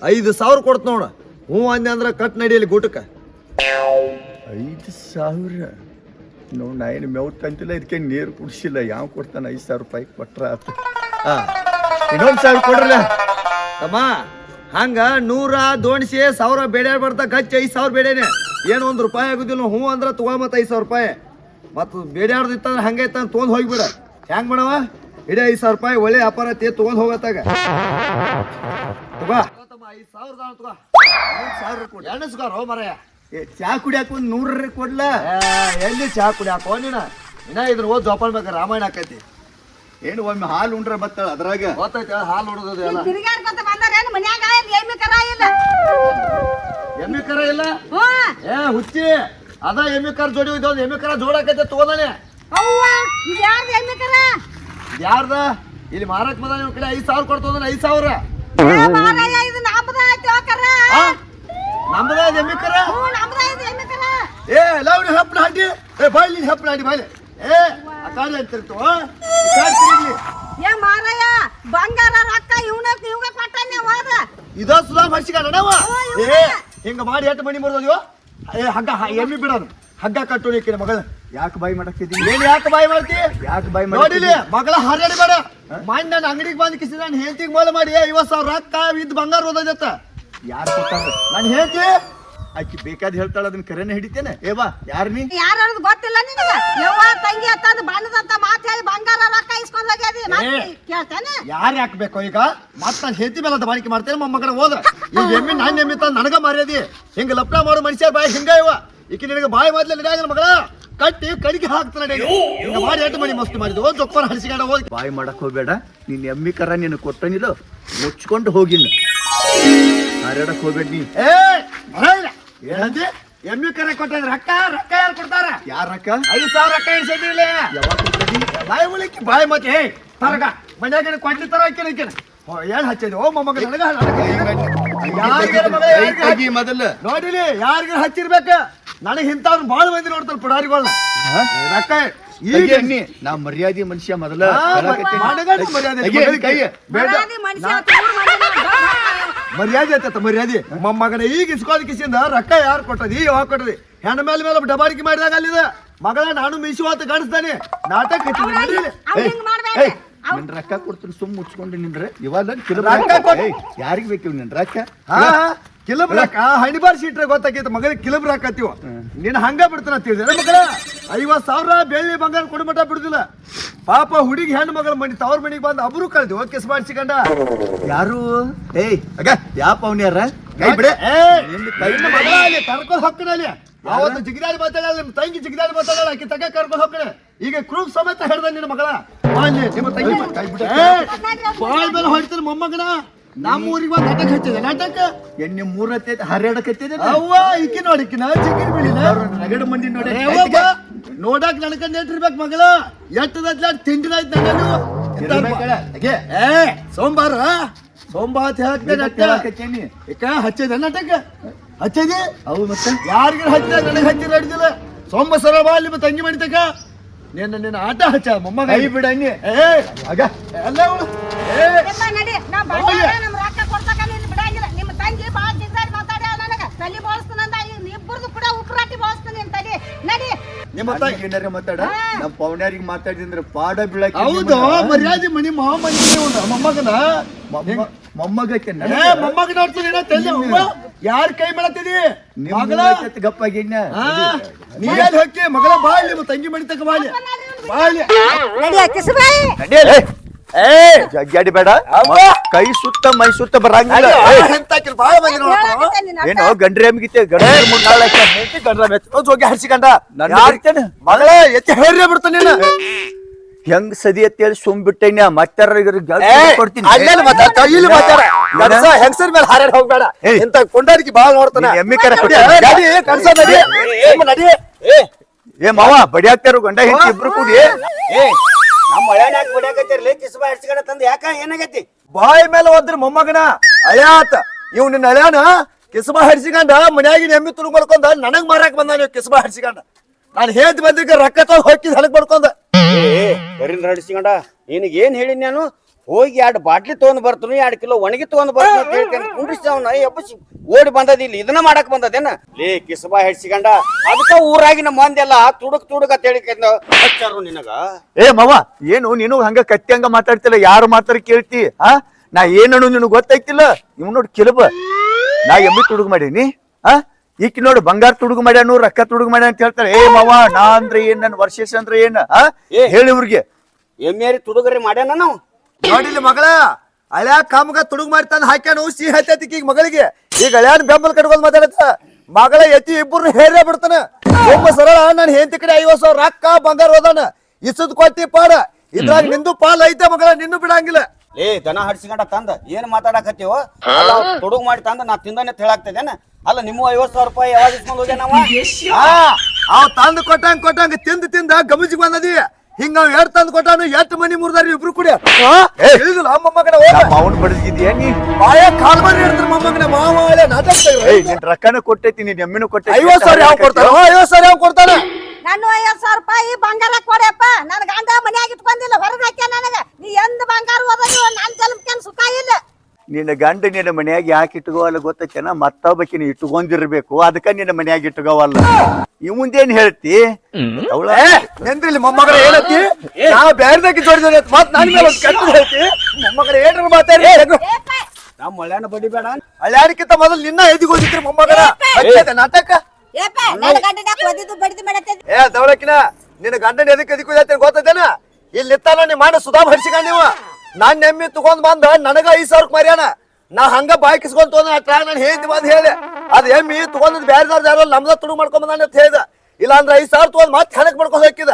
ಐದು ಸಾವಿರ ಕೊಡ್ತ ನೋಡು. ಹ್ಞೂ ಅಂದೆ ಅಂದ್ರೆ ಕಟ್ ನಡೀಲಿ ಗೂಟಕ್ಕೆ ಐದು ಸಾವಿರ. ನೋಡಿ ನಾ ಏನು ಮೇವು ತಂತಿಲ್ಲ ಇದಕ್ಕೆ ನೀರು ಕುಡಿಸಿಲ್ಲ. ಯಾವ ಕೊಡ್ತಾನೆ? ಐದು ಸಾವಿರ ರೂಪಾಯಿ ಕೊಟ್ರ ಆತ. ಹಾ. ಇನ್ನೊಂದು ಸಾವಿರ ಕೊಡ್ರಲ್ಲ. ತಮ್ಮ ಹಂಗ ನೂರ ದೋಣಿಸಿ ಸಾವಿರ ಬೇಡ ಬರ್ತಾ ಗಚ್ಚ ಐದು ಸಾವಿರ ಬೇಡೇನೆ. ಏನು ಒಂದು ರೂಪಾಯಿ ಆಗುದಿಲ್ಲ. ಹ್ಞೂ ಅಂದ್ರೆ ತಗೋ ಮತ್ತೆ ಐದು ಸಾವಿರ ರೂಪಾಯಿ. ಮತ್ತು ಬೇಡಾಡ್ದಿತ್ತಂದ್ರೆ ಹಂಗೆ ಇತ್ತಂದ್ರೆ ತೊಗೊಂಡು ಹೋಗ್ಬಿಡ. ಹೆಂಗ್ ಮಾಡವ? ಇಡೀ ಐದು ಸಾವಿರ ರೂಪಾಯಿ ಒಳ್ಳೆ ವ್ಯಾಪಾರ ಐತಿ ತೊಗೊಂಡು ಹೋಗತ್ತಾಗ. ತಗೋ. ಐದು ಸಾವಿರ ತಗೋ. ಸಾವಿರ ಕೊಡಿ. ಎಣ್ಣಸ್ಗಾರ ಮರಯ್ಯ ಏ ಚಾ ಕುಡಿಯಾಕ ಒಂದು ನೂರ ಕೊಡ್ಲ? ಏ, ಎಲ್ಲಿ ಚಾ ಕುಡಿಯಾಕೋ ನೀನ? ಇನ್ನ ಇದ್ರ ಓದ್ ಜೋಪಾನ ಬೇಕ ರಾಮಾಯಣ ಆಕೈತಿ. ಏನು ಒಮ್ಮೆ ಹಾಲು ಉಂಡ್ರ ಬತ್ತಾಳ ಅದ್ರಾಗ? ಗೊತ್ತೈತೆ ಹಾಲು ಹೊಡೋದು ಎಲ್ಲ. ತಿರುಗಾಡ್ಕೊತ ಬಂದಾರೇನು ಮನ್ಯಾಗ ಎಮ್ಮಿ ಕರ ಇಲ್ಲ. ಎಮ್ಮಿ ಕರ ಇಲ್ಲ? ಹ್ಞೂ. ಏ ಹುಚ್ಚಿ ಅದ ಎಮ್ಮಿ ಕರ ಜೋಡಿ ಹೋಯ್ತು ಎಮ್ಮೆ ಕರ ಜೋಡಾಕೈತೆ ತಗೋದಾನೆ ಅವ್ವ ಇದು ಯಾರ್ದು ಎಮ್ಮಿ ಕರ? ಯಾರ್ದ ಇಲ್ಲಿ ಮಾರಾಟ ಬಂದ ಕಡೆ ಐದ್ ಸಾವಿರ ಕೊಡ್ತದ ಐದ್ ಸಾವಿರ. ಏ ಮಾರಾಯ ಇದು ನಮ್ಮದ ಐತಿ ಕರ ಆ? ನಮ್ದ ಇದ್ ಎಮ್ಮಿ ಕರ ಹ್ಞೂ ನಮ್ಮದ ಐತಿ ಎಮ್ಮಿ ಕರ ಏ ಲವ್ ಹಪ್ಪನ ಹಾಡಿ ಏ ಬಾಯ್ಲಿ ಹಪ್ಪನ ಹಾಡಿ ಬಾಯ್ಲಿ. ಏ ಅಕಾಡಿ ಅಂತಿರ್ತು ತಿರುಗ್ಲಿ ಏ ಮಾರಾಯ ಬಂಗಾರ ರೊಕ್ಕ ಇವನ ಇವಾಗ ಕೊಟ್ಟಾನೆ ಹೋದ. ಇದ ಸುಧಾ ಮರ್ಸಿಗ ನಡವ ಏ ಹಿಂಗ ಮಾಡಿ ಎಷ್ಟು ಮಣಿ ಮುರಿದೋ ಏ ಹಗ್ಗ ಹ- ಎಮ್ಮಿ ಬಿಡೋನು ಹಗ್ಗ ಕಟ್ಟು ನೀಕಿನ ಮಗಳ. ಯಾಕೆ ಬಾಯಿ ಮಾಡಕ್ತಿದ್ದೀನಿ ಏನ್ ಯಾಕೆ ಬಾಯಿ ಮಾಡ್ತಿ? ಯಾಕೆ ಬಾಯಿ ನೋಡಿಲಿ ಮಗಳ ಹಾರಾಡಿ ಬೇಡ. ಮಾಡಿ ನನ್ನ ಅಂಗಡಿಗೆ ಬಂದು ಕಿಸಿ ನಾನು ಹೇಳ್ತಿಗೆ ಮೊದಲು ಮಾಡಿ ಐವತ್ತು ಸಾವಿರ ರೊಕ್ಕ ಇದ್ ಬಂಗಾರ ಓದೋದತ್ತ ಯಾರು ಕೊಟ್ಟಾರ ನಾನು ಹೇಳ್ತಿ. ಆಕಿ ಬೇಕಾದ್ ಹೇಳ್ತಾಳ ಅದನ್ನ ಕರೆನೆ ಹಿಡಿತೇನೆ. ಏ ಬಾ ಯಾರು ನೀ? ಯಾರು ಅನ್ನೋದು ಗೊತ್ತಿಲ್ಲ ನಿನಗೆ? ಯವ್ವ ತಂಗಿ ಅಂತಂದು ಬಣ್ಣದಂತ ಮಾತು ಹೇಳಿ ಬಂಗಾರ ರೊಕ್ಕ ಇಸ್ಕೊಂಡ್ ಹೋಗ್ಯಾದಿ. ಏ. ಕೇಳ್ತೇನೆ. ಯಾರು ಹಾಕ್ಬೇಕು ಈಗ? ಮತ್ತ ನಾನು ಹೆಂಡತಿ ಮೇಲೆ ಅಂತ ಬಾಳಿಕೆ ಮಾಡ್ತೇನೆ ಮೊಮ್ಮಗನ ಹೋದ ಈಗ ಎಮ್ಮಿ ನಾನು ಎಮ್ಮಿ ತಂದು ನನಗ ಮಾರ್ಯಾದಿ. ಹಿಂಗ ಲಪ್ನ ಮಾಡೋ ಮನುಷ್ಯ ಬಾಯ್ ಹಿಂಗ ಇವ. ಈಕಿ ನಿನಗೆ ಬಾಯಿ ಮೊದ್ಲೇ ನಡೆಯಾಗಿಲ್ಲ ಮಗಳ? ಕಟ್ಟಿ ಕಡಿಗೆ ಹಾಕ್ತಾನೆ ಹಿಂಗ ಮಾಡಿ ಎಷ್ಟು ಮಾಡಿ ಮಸ್ತ್ ಮಾಡಿದ್ವು ದೊಪ್ಪನ ಹರಿಸಿಕೊಂಡು ಹೋಗಿ. ಬಾಯಿ ಮಾಡಕ್ ಹೋಗ್ಬೇಡ. ನೀನ್ ಎಮ್ಮಿ ಕರ ನೀನು ಕೊಟ್ಟನಿಲ್ಲ ಮುಚ್ಕೊಂಡು ಹೋಗಿಲ್ಲ ಹಾರಾಡಕ್ ಹೋಗ್ಬೇಡ ನೀ ಏನಂದಿ? ಎಮ್ಮಿ ಕರೆ ಕೊಟ್ಟಿದ್ರೆ ರೊಕ್ಕ ರೊಕ್ಕ ಯಾರು ಕೊಡ್ತಾರ? ಯಾರ ರೊಕ್ಕ? ಐದು ಸಾವಿರ ರೊಕ್ಕ ಇನ್ಸದಿಲ್ಲ ಬಾಯಿ ಉಳಿಕಿ ಬಾಯಿ ಮತ್ತೆ ಹೇ ತರಗ ಮನ್ಯಾಗ ಕೊಡ್ಲಿ ತರ ಹಾಕಿನ ಏನ್ ಹಚ್ಚಿದೆ ಓ ಮೊಮ್ಮಗ ನನಗ ಯಾರಿಗೆ ಮೊದಲು? ನೋಡಿಲಿ ಯಾರಿಗೆ ಹಚ್ಚಿರ್ಬೇಕ? ನನಗೆ ಇಂಥವ್ರು ಬಾಳ ಮಂದಿ ನೋಡ್ತಾರೆ ಪುಡಾರಿಗಳನ್ನ ರೊಕ್ಕ ಈಗ ಎಣ್ಣಿ. ನಾ ಮರ್ಯಾದೆ ಮನುಷ್ಯ ಮೊದಲ. ಮನೆಗಂಡ ಮರ್ಯಾದೆ ಕೈ. ಬೇಡ. ಮರ್ಯಾದೆ ಮನುಷ್ಯ ತೂರ್ ಮರ್ಯಾದೆ ಆಯ್ತತ್ತ ಮರ್ಯಾದೆ. ಮೊಮ್ಮಗನ ಈಗ ಇಸ್ಕೋದ್ ಕಿಸಿಂದ ರೊಕ್ಕ ಯಾರು ಕೊಟ್ಟದಿ ಯಾವಾಗ ಕೊಟ್ಟದಿ? ಹೆಣ್ಣ ಮೇಲೆ ಮೇಲೆ ಡಬಾರಿಕೆ ಮಾಡಿದಾಗ ಅಲ್ಲಿದ ಮಗಳ ನಾನು ಮೀಸು ಅಂತ ಕಾಣಿಸ್ತಾನೆ. ನಾಟಕ ನಿನ್ ರೊಕ್ಕ ಕೊಡ್ತೀನಿ ಸುಮ್ ಮುಚ್ಕೊಂಡು ನಿನ್ರೆ ಇವಾಗ ರೊಕ್ಕ ಯಾರಿಗ್ ಬೇಕು ನಿನ್ ರೊಕ್ಕ? ರೊಕ್ಕ ಹಣಿಬಾರ್ ಸೀಟ್ರೆ ಗೊತ್ತಾಕೈತೆ ಮಗಳಿಗೆ ಕಿಲಬ್ರಾಕ್ ಹತ್ತಿವ ನೀನ್ ಹಂಗ ಬಿಡ್ತಾನ ತಿಳಿದ್ರೆ ಮಗಳ ಐವತ್ ಸಾವಿರ ಬೆಳ್ಳಿ ಬಂಗಾರ ಕೊಡಮಟ ಬಿಡುದಿಲ್ಲ. ಪಾಪ ಹುಡುಗಿ ಹೆಣ್ಣು ಮಗಳ ಮನಿ ತವ್ರ ಮನಿಗೆ ಬಂದು ಅಬ್ರು ಕಳ್ದಿ ಓಕೆ ಮಾಡಿಸಿಕೊಂಡ ಯಾರು? ಏಯ್ ಅಗ ಯಾಪ ಪೌನ್ಯಾರ ಕೈ ಬಿಡೆ. ಕರ್ಕೊಂಡ್ ಹೋಗ್ತಾನ ಅಲ್ಲಿ. ಅವತ್ತು ಜಿಗಿದಾಡಿ ಮಾತಾಡಲ್ಲ ನಿಮ್ಮ ತಂಗಿ ಜಿಗಿದಾಡಿ ಮಾತಾಡಲ್ಲ ಆಕೆ ತಗ ಕರ್ಕೊಂಡು ಹೋಗ್ತಾನೆ. ಈಗ ಕ್ರೂಪ್ ಸಮೇತ ಹೇಳ್ದ ನಿನ್ನ ಮಗಳ. ನಿಮ್ಮ ತಂಗಿ. ಕೈ ಬಿಡ ಬಾಯ್ ಮೇಲೆ ಹೊಡಿತಾನೆ ಮೊಮ್ಮಗನ. ನಮ್ಮ ಊರಿಗೆ ಬಂದು ನಾಟಕ ಹಚ್ಚಿದೆ. ನಾಟಕ? ಎಣ್ಣೆ ಮೂರತ್ತೆ ಹರ್ಯಾಡಕತ್ತಿದೆ ಅವ್ವ ಇಕ್ಕಿ ನೋಡಿಕಿನ ಚಿಕ್ಕಿನ ಬಿಳಿನ. ರಗಡ ಮಂದಿ ನೋಡಿ. ನೋಡಕ್ ನೋಡಾಕ್ ನಡ್ಕೊಂಡ್ ನೆಟ್ಟಿರ್ಬೇಕು ಮಗಳ. ಎಟ್ಟದ ತಿಂಡಿನಾಯ್ತು ನಾನು ಏ ಸೋಮವಾರ? ಸೋಮವಾರ ಹೇಳ್ತೇನೆ ಏಕ ಹಚ್ಚಿದೆ ನಾಟಕ? ಹಚ್ಚಿದಿ? ಅವು ಮತ್ತೆ? ಯಾರಿಗಾರ ಹಚ್ಚಿದ ನನಗೆ ಹಚ್ಚಿರ ಹಿಡಿದಿಲ್ಲ ಸೋಮ ಸರ ಬಾ ಮತ್ತೆ ತಂಗಿ ಮಾಡಿದಕ್ಕ ನಿನ್ನ ನಿನ್ನ ಆಟ ಹಚ್ಚ ಮೊಮ್ಮಗ. ಕೈ ಬಿಡ ಅನ್ನಿ ಏ ಆಗ. ಎಲ್ಲ ಅವ್ಳು. ಏ ಯಪ್ಪ ನಡಿ ನಾ ಬಂಗಾರ ನಮ್ ರೊಕ್ಕ ಕೊಡ್ತಕ ನೀನ್ ಬಿಡಂಗಿಲ್ಲ ನಿಮ್ಮ ತಂಗಿ ಬಾಳ ಜಿದ್ದಾಡಿ ಮಾತಾಡ್ಯಾಳ ನನಗ ತಲಿ ಬೋಳಿಸ್ತಾನಂದ ಇಬ್ಬರದು ಕೂಡ ಉಪ್ರಾಟಿ ಬೋಳಿಸ್ತಾನೆ ಅಂತ ತಡಿ ನಡಿ ನಿಮ್ಮ ತಾಯಿ ಏನಾರ ಮಾತಾಡ? ನಮ್ ಪೌನ್ಯಾರಿಗೆ ಮಾತಾಡಿದ್ರೆ ಪಾಡ ಬೀಳಕ್ಕೆ ಹೌದು ಮರ್ಯಾದೆ ಮನಿ ಮಾಮನಿ ಮೊಮ್ಮಗನ? ಮೊಮ್ಮಗಕ್ಕೆ ಯಾರ ಕೈ ನೀವೇನ್ ಹೊಕ್ಕಿ? ಮಗಳ ಬಾಳಿ ನಿಮ್ಮ ತಂಗಿ ಮಣಿ ಬಾಳಿ ಬಾಳಿ ಕಿಸಬಾಯಿ ಏ ಜಗ್ಗಾಡಿ ಬೇಡ. ಕೈ ಸುತ್ತ ಮೈ ಸುತ್ತ ಬರಂಗಿಲ್ಲ. ಏಯ್, ಎಂತಾಕಿಲ್ ಬಾಳ ಮಂದಿ ನೋಡ್ತಾರ ಏನೋ ಗಂಡ್ರಿ ಗಂಡ್ರಿ ಮುಂದಾಳ ಜೋಗಿ ಹರಿಸಿಕೊಂಡ ನನ್ನ ಬಿಡ್ತೇನೆ. ಮಗಳ ಎತ್ತಿ ಹೇರ್ಯ ಬಿಡ್ತಾನೆ ನೀನು. ಹೆಂಗ್ ಸದಿ ಅಂತೇಳಿ ಸುಮ್ ಬಿಟ್ಟೇನ ಮತ್ತಾರ ಕೊಡ್ತೀನಿ. ಅಲ್ಲೆಲ್ಲ ಮಾತಾಡ್ತಾ ಇಲ್ಲಿ ಮಾತಾಡ ಕಡ್ಸ ಹೆಂಗಸರ ಮೇಲೆ ಹಾರಾಡ್ ಹೋಗ್ಬೇಡ. ಏಯ್. ಇಂತ ಕೊಂಡಾಡಿಕೆ ಬಾಳ ನೋಡ್ತಾನ. ಎಮ್ಮಿ ಕರೆ ನಡಿ, ಕೊಡ್ತೀನಿ. ನಡಿ, ನಡಿ. ಏ ಮಾವ ಬಡಿಯಾಕ್ತಾರು ಗಂಡ ಹೆಂಡತಿ ಇಬ್ರು ಕೂಡಿ. ಏ ನಮ್ಮ ಒಳ್ಳೆನಾಗ ಬಿಡಾಕತ್ತಿರ್ಲಿ ಕಿಸ್ಬಾ ಹಡ್ಸ್ಕೊಂಡ ತಂದು ಯಾಕ ಏನಾಗೈತಿ? ಬಾಯಿ ಮೇಲೆ ಹೋದ್ರ ಮೊಮ್ಮಗನ ಅಳ್ಯಾತ. ಇವ್ ನಿನ್ನ ಅಳ್ಯಾನ ಕಿಸಬ ಹರಿಸಿಕೊಂಡ ಮನ್ಯಾಗಿನ ಎಮ್ಮಿ ತುಳು ಮಾಡ್ಕೊಂಡ ನನಗ್ ಮಾರಾಕ್ ಬಂದ ನೀವು ಕಿಸಬ ಹರಿಸಿಕೊಂಡ ನಾನು ಹೇಳ್ತಿ ಬಂದಿದ್ದೆ ರೊಕ್ಕ ತಗೊಂಡ್ ಹೋಗಿ ಹಲಕ್ ಮಾಡ್ಕೊಂಡ ಏ ಕರಿನ್ ಹಡಿಸ್ಕೊಂಡ. ನಿನಗೆ ಏನ್ ಹೇಳಿ ನಾನು? ಹೋಗಿ ಎರಡು ಬಾಟ್ಲಿ ತಗೊಂಡ್ ಬರ್ತನು ಎರಡು ಕಿಲೋ ಒಣಗಿ ತಗೊಂಡ್ ಬರ್ತೀನಿ ಅಂತ ಹೇಳ್ತೇನೆ ಕುಂಡಿಸ್ತವನ ಎಬ್ಬಸಿ ಓಡಿ ಬಂದದ ಇಲ್ಲಿ ಇದನ್ನ ಮಾಡಕ್ ಬಂದದೇನ? ಲೇ ಕಿಸಬಾ ಹೆಡ್ಸಿಕೊಂಡ ಅದಕ್ಕ ಊರಾಗಿನ ಮಂದೆಲ್ಲ ತುಡುಕ್ ತುಡುಕ್ ಅಂತ ಹೇಳಿ ಹಚ್ಚಾರು ನಿನಗ? ಏ ಮವ ಏನು ನೀನು ಹಂಗ ಕತ್ತಿ ಹಂಗ ಮಾತಾಡ್ತಿಲ್ಲ ಯಾರು ಮಾತಾಡ ಕೇಳ್ತಿ ಆ? ನಾ ಏನನು ನಿನಗ್ ಗೊತ್ತಾಯ್ತಿಲ್ಲ? ಇವ್ ನೋಡಿ ಕಿಲಬ. ನಾ ಎಮ್ಮಿ ತುಡುಗ್ ಮಾಡೀನಿ ಆ? ಈಕಿ ನೋಡು ಬಂಗಾರ ತುಡುಗು ಮಾಡ್ಯಾನು ರೊಕ್ಕ ತುಡುಗು ಮಾಡ್ಯಾನ ಅಂತ ಹೇಳ್ತಾರೆ ಏ ಮಾವ ನಾ ಅಂದ್ರೆ ಏನ್ ನನ್ ವರ್ಷೇಶ್ ಅಂದ್ರೆ ಏನ್. ಹೇಳಿ ಇವ್ರಿಗೆ. ಎಮ್ಮೆರಿ ತುಡುಗರಿ ಮಾಡ್ಯಾನ ನಾವು? ನೋಡಿಲ್ಲ ಮಗಳ? ಹಳ್ಯಾ ಕಾಮಗ ತುಡುಗ್ ಮಾಡ್ತಾನ ಹಾಕ್ಯಾನು ಸಿಹಿ ಹತ್ತೈತಿ ಈಗ ಮಗಳಿಗೆ. ಈಗ ಅಳ್ಯಾನ್ ಬೆಂಬಲ ಕಟ್ಕೊಂಡ್ ಮಾತಾಡತ್ತ. ಮಗಳ ಎತ್ತಿ ಇಬ್ಬರು ಹೇರೇ ಬಿಡ್ತಾನ. ಒಬ್ಬ ಸರಳ ನಾನು ಹೆಂಡತಿ ಕಡೆ ಐವತ್ ಸಾವಿರ ರೊಕ್ಕ ಬಂಗಾರ ಹೋದಾನ. ಇಸದ್ ಕೊಟ್ಟಿ ಪಾಡ. ಇದ್ರಾಗ ನಿಂದು ಪಾಲ್ ಐತೆ ಮಗಳ ನಿನ್ನು ಬಿಡಂಗಿಲ್ಲ. ಏ ದನ ಹಡ್ಸಿಕೊಂಡ ತಂದ. ಏನ್ ಮಾತಾಡಕತ್ತೀವೋ? ಅಲ್ಲ ತುಡುಗ್ ಮಾಡಿ ತಂದ ನಾ ತಿಂದಾನೆ ಹೇಳಾಗ್ತದೇನ ಅಲ್ಲ ನಿಮ್ಮ ಐವತ್ ಸಾವಿರ ರೂಪಾಯಿ ಯಾವಾಗ ಇಸ್ಕೊಂಡ್ ಹೋಗ್ಯಾನ ಅವ್ ತಂದು ಕೊಟ್ಟಂಗ ಕೊಟ್ಟಂಗ ತಿಂದ ತಿಂದ ಗಮಜಿಗೆ ಬಂದದಿ. ಹಿಂಗ ನಾವ್ ಎರಡ್ ತಂದು ಕೊಟ್ಟಾನು ಎಷ್ಟ್ ಮನಿ ಮುರ್ದಾರಿ ಇಬ್ರು ಕುಡಿಯ ಆ? ಮೊಮ್ಮಗನ ಹೋಗ. ನಮ್ಮ ಅವನ್ ಬಡದಿದ್ಯಾ ನೀ? ಬಾಯ ಕಾಲ್ ಮರಿ ಹಿಡ್ತಾರ ಮೊಮ್ಮಗನ ಮಾವ ಒಳ್ಳೆ ನಾಟಕ ನಿನ್ ರೊಕ್ಕನ ಕೊಟ್ಟೈತಿ ನೀನ್ ಎಮ್ಮಿನೂ ಕೊಟ್ಟೈತಿ. ಐವತ್ ಸಾವಿರ ಯಾವ ಕೊಡ್ತಾರ ಐವತ್ ಸಾವಿರ ಯಾವ ಕೊಡ್ತಾನ? ನಾನು ಐವತ್ ಸಾವಿರ ರೂಪಾಯಿ ಬಂಗಾರ ಕೊಡಪ್ಪ ನನ್ ಗಂಡ ಮನ್ಯಾಗ ಇಟ್ಕೊಂಡಿಲ್ಲ ಹೊರಗೆ ಹಾಕ್ಯ ನನಗ. ನೀ ಎಂದ ಬಂಗಾರ ಹೋದದು ನನ್ ಜನ್ಮಕ್ಕೆ ಸುಖ ಇಲ್ಲ. ನಿನ್ನ ಗಂಡ ನಿನ್ನ ಮನ್ಯಾಗ ಯಾಕೆ ಇಟ್ಕೋವಲ್ಲ ಮತ್ತ ಮತ್ತೊಬ್ಬಕಿನ ಇಟ್ಕೊಂಡಿರ್ಬೇಕು. ಅದಕ್ಕ ನಿನ್ನ ಮನ್ಯಾಗ ಇಟ್ಕೋವಲ್ಲ. ಇವ್ ಮುಂದೇನ್ ಹೇಳ್ತಿ? ಅವಳ ನೆಂದ್ರಿಲ್ಲಿ ಮೊಮ್ಮಗನ ಹೇಳತ್ತಿ ನಾ ಬ್ಯಾರ್ದಕ್ಕೆ ಜೋಡಿದ್ರೆ ಮತ್ ನನ್ ಮೇಲೆ ಒಂದ್ ಕೆಟ್ಟ ಹೇಳ್ತಿ. ಮೊಮ್ಮಗನ ಏನ್ರ ಮಾತಾಡಿ? ನಮ್ಮ ಮಳ್ಯಾನ ಬಡಿಬೇಡ ಹಳ್ಯಾಡಕ್ಕಿಂತ ಮೊದಲು ನಿನ್ನ ಎದಿಗೋದಿತ್ರಿ ಮೊಮ್ಮಗಳ ನಾಟಕ. ಏ ದವಳಕಿನ ನಿನ್ನ ಗಂಡನ ಎದಕ್ಕೆ ಎದಕ್ಕೆ ಗೊತ್ತೈತೇನ ಗೊತ್ತದೇನ? ಇಲ್ಲಿ ನಿತ್ತಾನ ನೀ ಮಾಡ ಸುಧಾಮ್ ಹರಿಸಿಕೊಂಡ್ ನೀವು. ನಾನ್ ನೆಮ್ಮಿ ತಗೊಂಡ್ ಬಂದ, ನನಗ ಐದ್ ಸಾವಿರಕ್ ಮರ್ಯಾನ? ನಾ ಹಂಗ ಬಾಯ್ಕಿಸ್ಕೊಂತ ಅಟ್ರಾಗ ನಾನು ಹೇಳ್ತಿ ಬಂದ್ ಹೇಳಿ. ಅದ್ ಎಮ್ಮಿ ತಗೊಂಡ್ ಬ್ಯಾರ್ದಾರ್ದ ಯಾರೋ ನಮ್ದ ತುಡು ಮಾಡ್ಕೊಂಡ್ ಅಂತ ಹೇಳ್ದ. ಇಲ್ಲ ಅಂದ್ರೆ ಐದ್ ಸಾವಿರ ತಗೊಂಡ್ ಮತ್ತೆ ಹೆಣಕ್ ಮಾಡ್ಕೊಂಡ್ ಹಾಕಿದ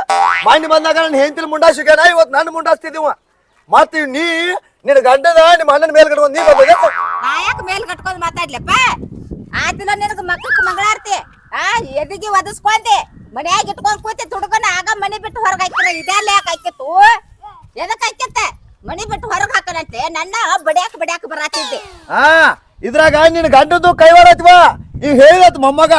ಮಾಡಿ ಬಂದಾಗ ನಾನು ಹೆಂಡ್ತಿ ಮುಂಡಾಸಿಕಾನ ಇವತ್ ನನ್ನ ಮುಂಡಾಸ್ತಿದ್ದೀವ ಮತ್ ನೀ ನಿನ್ನ ಗಂಡನ ನಿಮ್ಮ ಅಣ್ಣನ ಮೇಲ್ ಕಟ್ಕೊಂಡ್ ನೀ ಯಾಕೆ? ಮೇಲ್ ಕಟ್ಕೊಂಡ್ ಮಾತಾಡ್ಲಪ್ಪ? ಆತಿಲ್ಲ ನಿನಗ ಮಕ್ಕಕ್ ಮಂಗಳಾರ್ತಿ. ಆ, ಎದಿಗೆ ಒದಸ್ಕೊಂಡೆ. ಮನ್ಯಾಗ ಇಟ್ಕೊಂಡ್ ಕೂತಿ ತುಡುಕನ ಆಗ ಮನಿ ಬಿಟ್ಟು ಹೊರಗೆ ಹಾಕಿರ ಇದೆಲ್ಲ ಯಾಕೆ ಹಾಕಿತ್ತು ಎದಕ್ ಹಾಕಿತ್ತ ಮನಿ ಬಿಟ್ಟು ಹೊರಗ್ ಹಾಕನಂತೆ. ನನ್ನ ಬಡ್ಯಾಕ ಬಡ್ಯಾಕ ಬರಾತಿದ್ದೆ. ಆ ಇದ್ರಾಗ ನಿನ್ ಗಂಡದ್ದು ಕೈವಾಡತ್ವಾ? ಈಗ ಹೇಳಿದ ಮೊಮ್ಮಗ.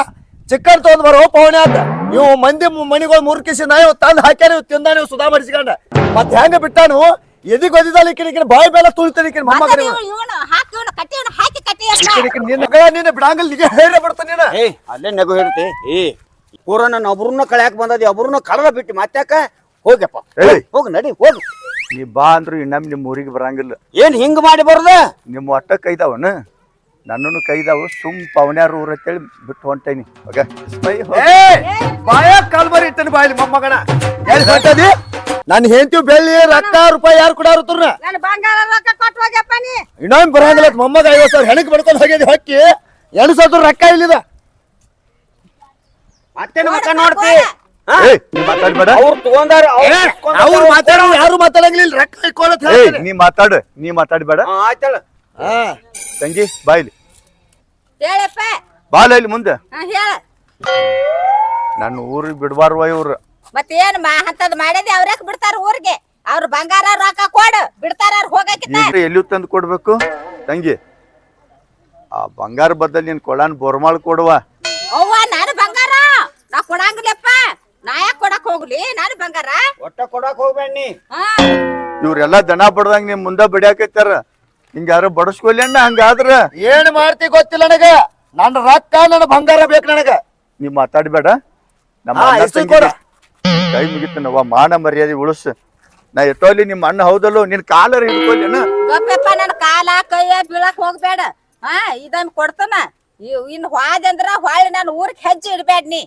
ಚಿಕ್ಕನ್ ತೊಗೊಂಡ್ ಬರೋ ಪವನೆ ಅಂತ ಇವು ಮಂದಿ ಮನಿಗಳು ಮುರ್ಕಿಸಿ ನಾ ಇವ್ ತಂದ್ ಹಾಕ್ಯಾನ ಇವ್ ತಿಂದ ನೀವು ಸುಧಾ ಮಾಡಿಸ್ಕೊಂಡ ಮತ್ ಹೆಂಗ ಬಿಟ್ಟಾನು? ಎದಿ ಗೊದಿದಲ್ಲಿ ಕಿಣಿಕಿನ ಬಾಯಿ ಬೆಲ್ಲ ತುಳಿತಾನೆ ಕಿನ್ ಮೊಮ್ಮಗ ನೀವು ಇವನು ಹಾಕಿ ಇವನು ಕಟ್ಟಿ ಇವನು ಹಾಕಿ ಕಟ್ಟಿ ಈಕಿನ ನಿನ್ನ ಮಗ ನಿನ್ನ ಬಿಡಂಗಲ್ ನಿಜ ಹೇಳಿ ಬಿಡ್ತಾನೆ ನೀನ. ಏಯ್ ಅಲ್ಲೇ ನಗು ಹೇಳ್ತಿ. ಏ ಪೂರ ನನ್ನ ಒಬ್ರನ್ನ ಕಳ್ಯಾಕ ಬಂದದಿ ಒಬ್ರನ್ನ ಕಳೆದ ಬಿಟ್ಟು ಮತ್ತೆ ಹೋಗ್ಯಪ್ಪ. ಏಯ್. ಹೋಗ್ ನಡಿ ಹೋಗು. ನೀ ಬಾ ಅಂದ್ರು ಇನ್ನೊಮ್ಮೆ ನಿಮ್ಮ ಊರಿಗೆ ಬರಂಗಿಲ್ಲ. ಏನ್ ಹಿಂಗ್ ಮಾಡಿ ಬರೋದ? ನಿಮ್ಮ ಒಟ್ಟ ಕೈದಾವನ? ನನ್ನನ್ನು ಕೈದಾವ ಸುಮ್ ಪವನ್ಯಾರ ಊರ ಅಂತೇಳಿ ಬಿಟ್ಟು ಹೊಂಟೇನಿ. ಓಕೆ? ಬಾಯ ಕಾಲ್ಬರಿ ಇಟ್ಟನ ಮೊಮ್ಮಗನ. ಎಲ್ಲಿ ಹೊಂಟದಿ? ನನ್ ಹೆಂಡತಿ ಬೆಳ್ಳಿ ರೊಕ್ಕ ರೂಪಾಯಿ ಯಾರು ಕೊಡಾರು ತುರ್ನ ನನ್ ಬಂಗಾರ ರೊಕ್ಕ ಕೊಟ್ಟು ಹೋಗ್ಯಪ್ಪ ನೀ. ಇನ್ನೊಮ್ಮೆ ಬರಂಗಿಲ್ಲ ಮೊಮ್ಮಗ ಐವತ್ತು ಸಾವಿರ ಹೆಣಕ್ ಬಡ್ಕೊಂಡು ಹೋಗ್ಯದಿ ಹೊಕ್ಕಿ. ಎಣಸೋದ್ರ ರೊಕ್ಕ ಇಲ್ಲಿದ. ಮತ್ತೆ ಮಕ್ಕ ನೋಡ್ತಿ? ನೀ ಮಾತಾಡ್ಬೇಡ. ಅವ್ರು ತಗೊಂಡಾರ ಅವ್ರು ಮಾತಾಡೋ ಯಾರು ಮಾತಾಡಂಗಿಲ್ಲ ರೊಕ್ಕ ಏಯ್ ಹೇಳ್ತೀನಿ ನೀ ಮಾತಾಡು ನೀ ಮಾತಾಡ್ಬೇಡ. ಆಯ್ತಲ್ಲ ಹಾ. ತಂಗಿ ಬಾಯ್ಲಿ ಹೇಳಪ್ಪ. ಬಾಲ ಇಲ್ಲಿ ಮುಂದೆ. ಹಾ ಹೇಳ. ನನ್ನ ಊರಿಗೆ ಬಿಡ್ಬಾರ್ವ ಇವ್ರು. ಮತ್ತೇನ್ ಮಾ ಅಂತದ್ ಮಾಡಿದಿ ಅವ್ರ್ಯಾಕ್ ಬಿಡ್ತಾರ ಊರಿಗೆ? ಅವ್ರ ಬಂಗಾರ ರೊಕ್ಕ ಕೊಡು ಬಿಡ್ತಾರ ಅವ್ರ್ ಹೋಗಕ್ಕಿತ್ತ ಈಗ ಎಲ್ಲಿ ತಂದು ಕೊಡ್ಬೇಕು? ತಂಗಿ ಆ ಬಂಗಾರ ಬದಲ್ ನೀನ್ ಕೊಳಾನ್ ಬೋರ್ಮಾಳ್ ಕೊಡುವ. ಅವ್ವ ನಾನು ಬಂಗಾರ. ನಾ ಕೊಡಂಗಿಲ್ಲಪ್ಪ. ನಾ ಯಾಕೆ ಕೊಡಕ್ ಹೋಗ್ಲಿ ನಾನು ಬಂಗಾರ? ಒಟ್ಟ ಕೊಡಕ್ ಹೋಗ್ಬೇಡಿ ನೀ. ಹಾ. ಇವ್ರೆಲ್ಲ ದನ ಬಡ್ದಂಗ ನಿಮ್ ಮುಂದೆ ಬಡಿಯಾಕೈತಾರ. ಹಿಂಗ ಯಾರು ಬಡಸ್ಕೊಲಿ ಅಣ್ಣ ಹಂಗಾದ್ರ ಏನ್ ಮಾಡ್ತಿ ಗೊತ್ತಿಲ್ಲ ನನಗ. ನನ್ನ ರೊಕ್ಕ ನನ್ನ ಬಂಗಾರ ಬೇಕು ನನಗ. ನೀ ಮಾತಾಡ್ಬೇಡ. ನಮ್ಮ ಹಾ, ಅಣ್ಣ ಇಸ್ಕೊ ತಂಗಿ ಕೊಡ. ಕೈ ಮುಗಿತನವ ಮಾನ ಮರ್ಯಾದೆ ಉಳಿಸ್. ನಾ ಎಟ್ಟೋಲಿ ನಿಮ್ಮ ಅಣ್ಣ ಹೌದಲ್ಲೋ ನಿನ್ ಕಾಲರ ಹಿಡ್ಕೊಲ್ಲೇನ ಗೊಪ್ಪಪ್ಪ ನನ್ ಕಾಲ ಕೈಯ ಬೀಳಕ್ ಹೋಗ್ಬೇಡ. ಹಾ ಇದನ್ ಕೊಡ್ತನ. ಇವ್- ಇನ್ ಅಂದ್ರ ಹೊಳ್ಳಿ ನಾನು ಊರಿಗೆ ಹೆಜ್ಜೆ ಇಡ್ಬೇಡ ನೀ.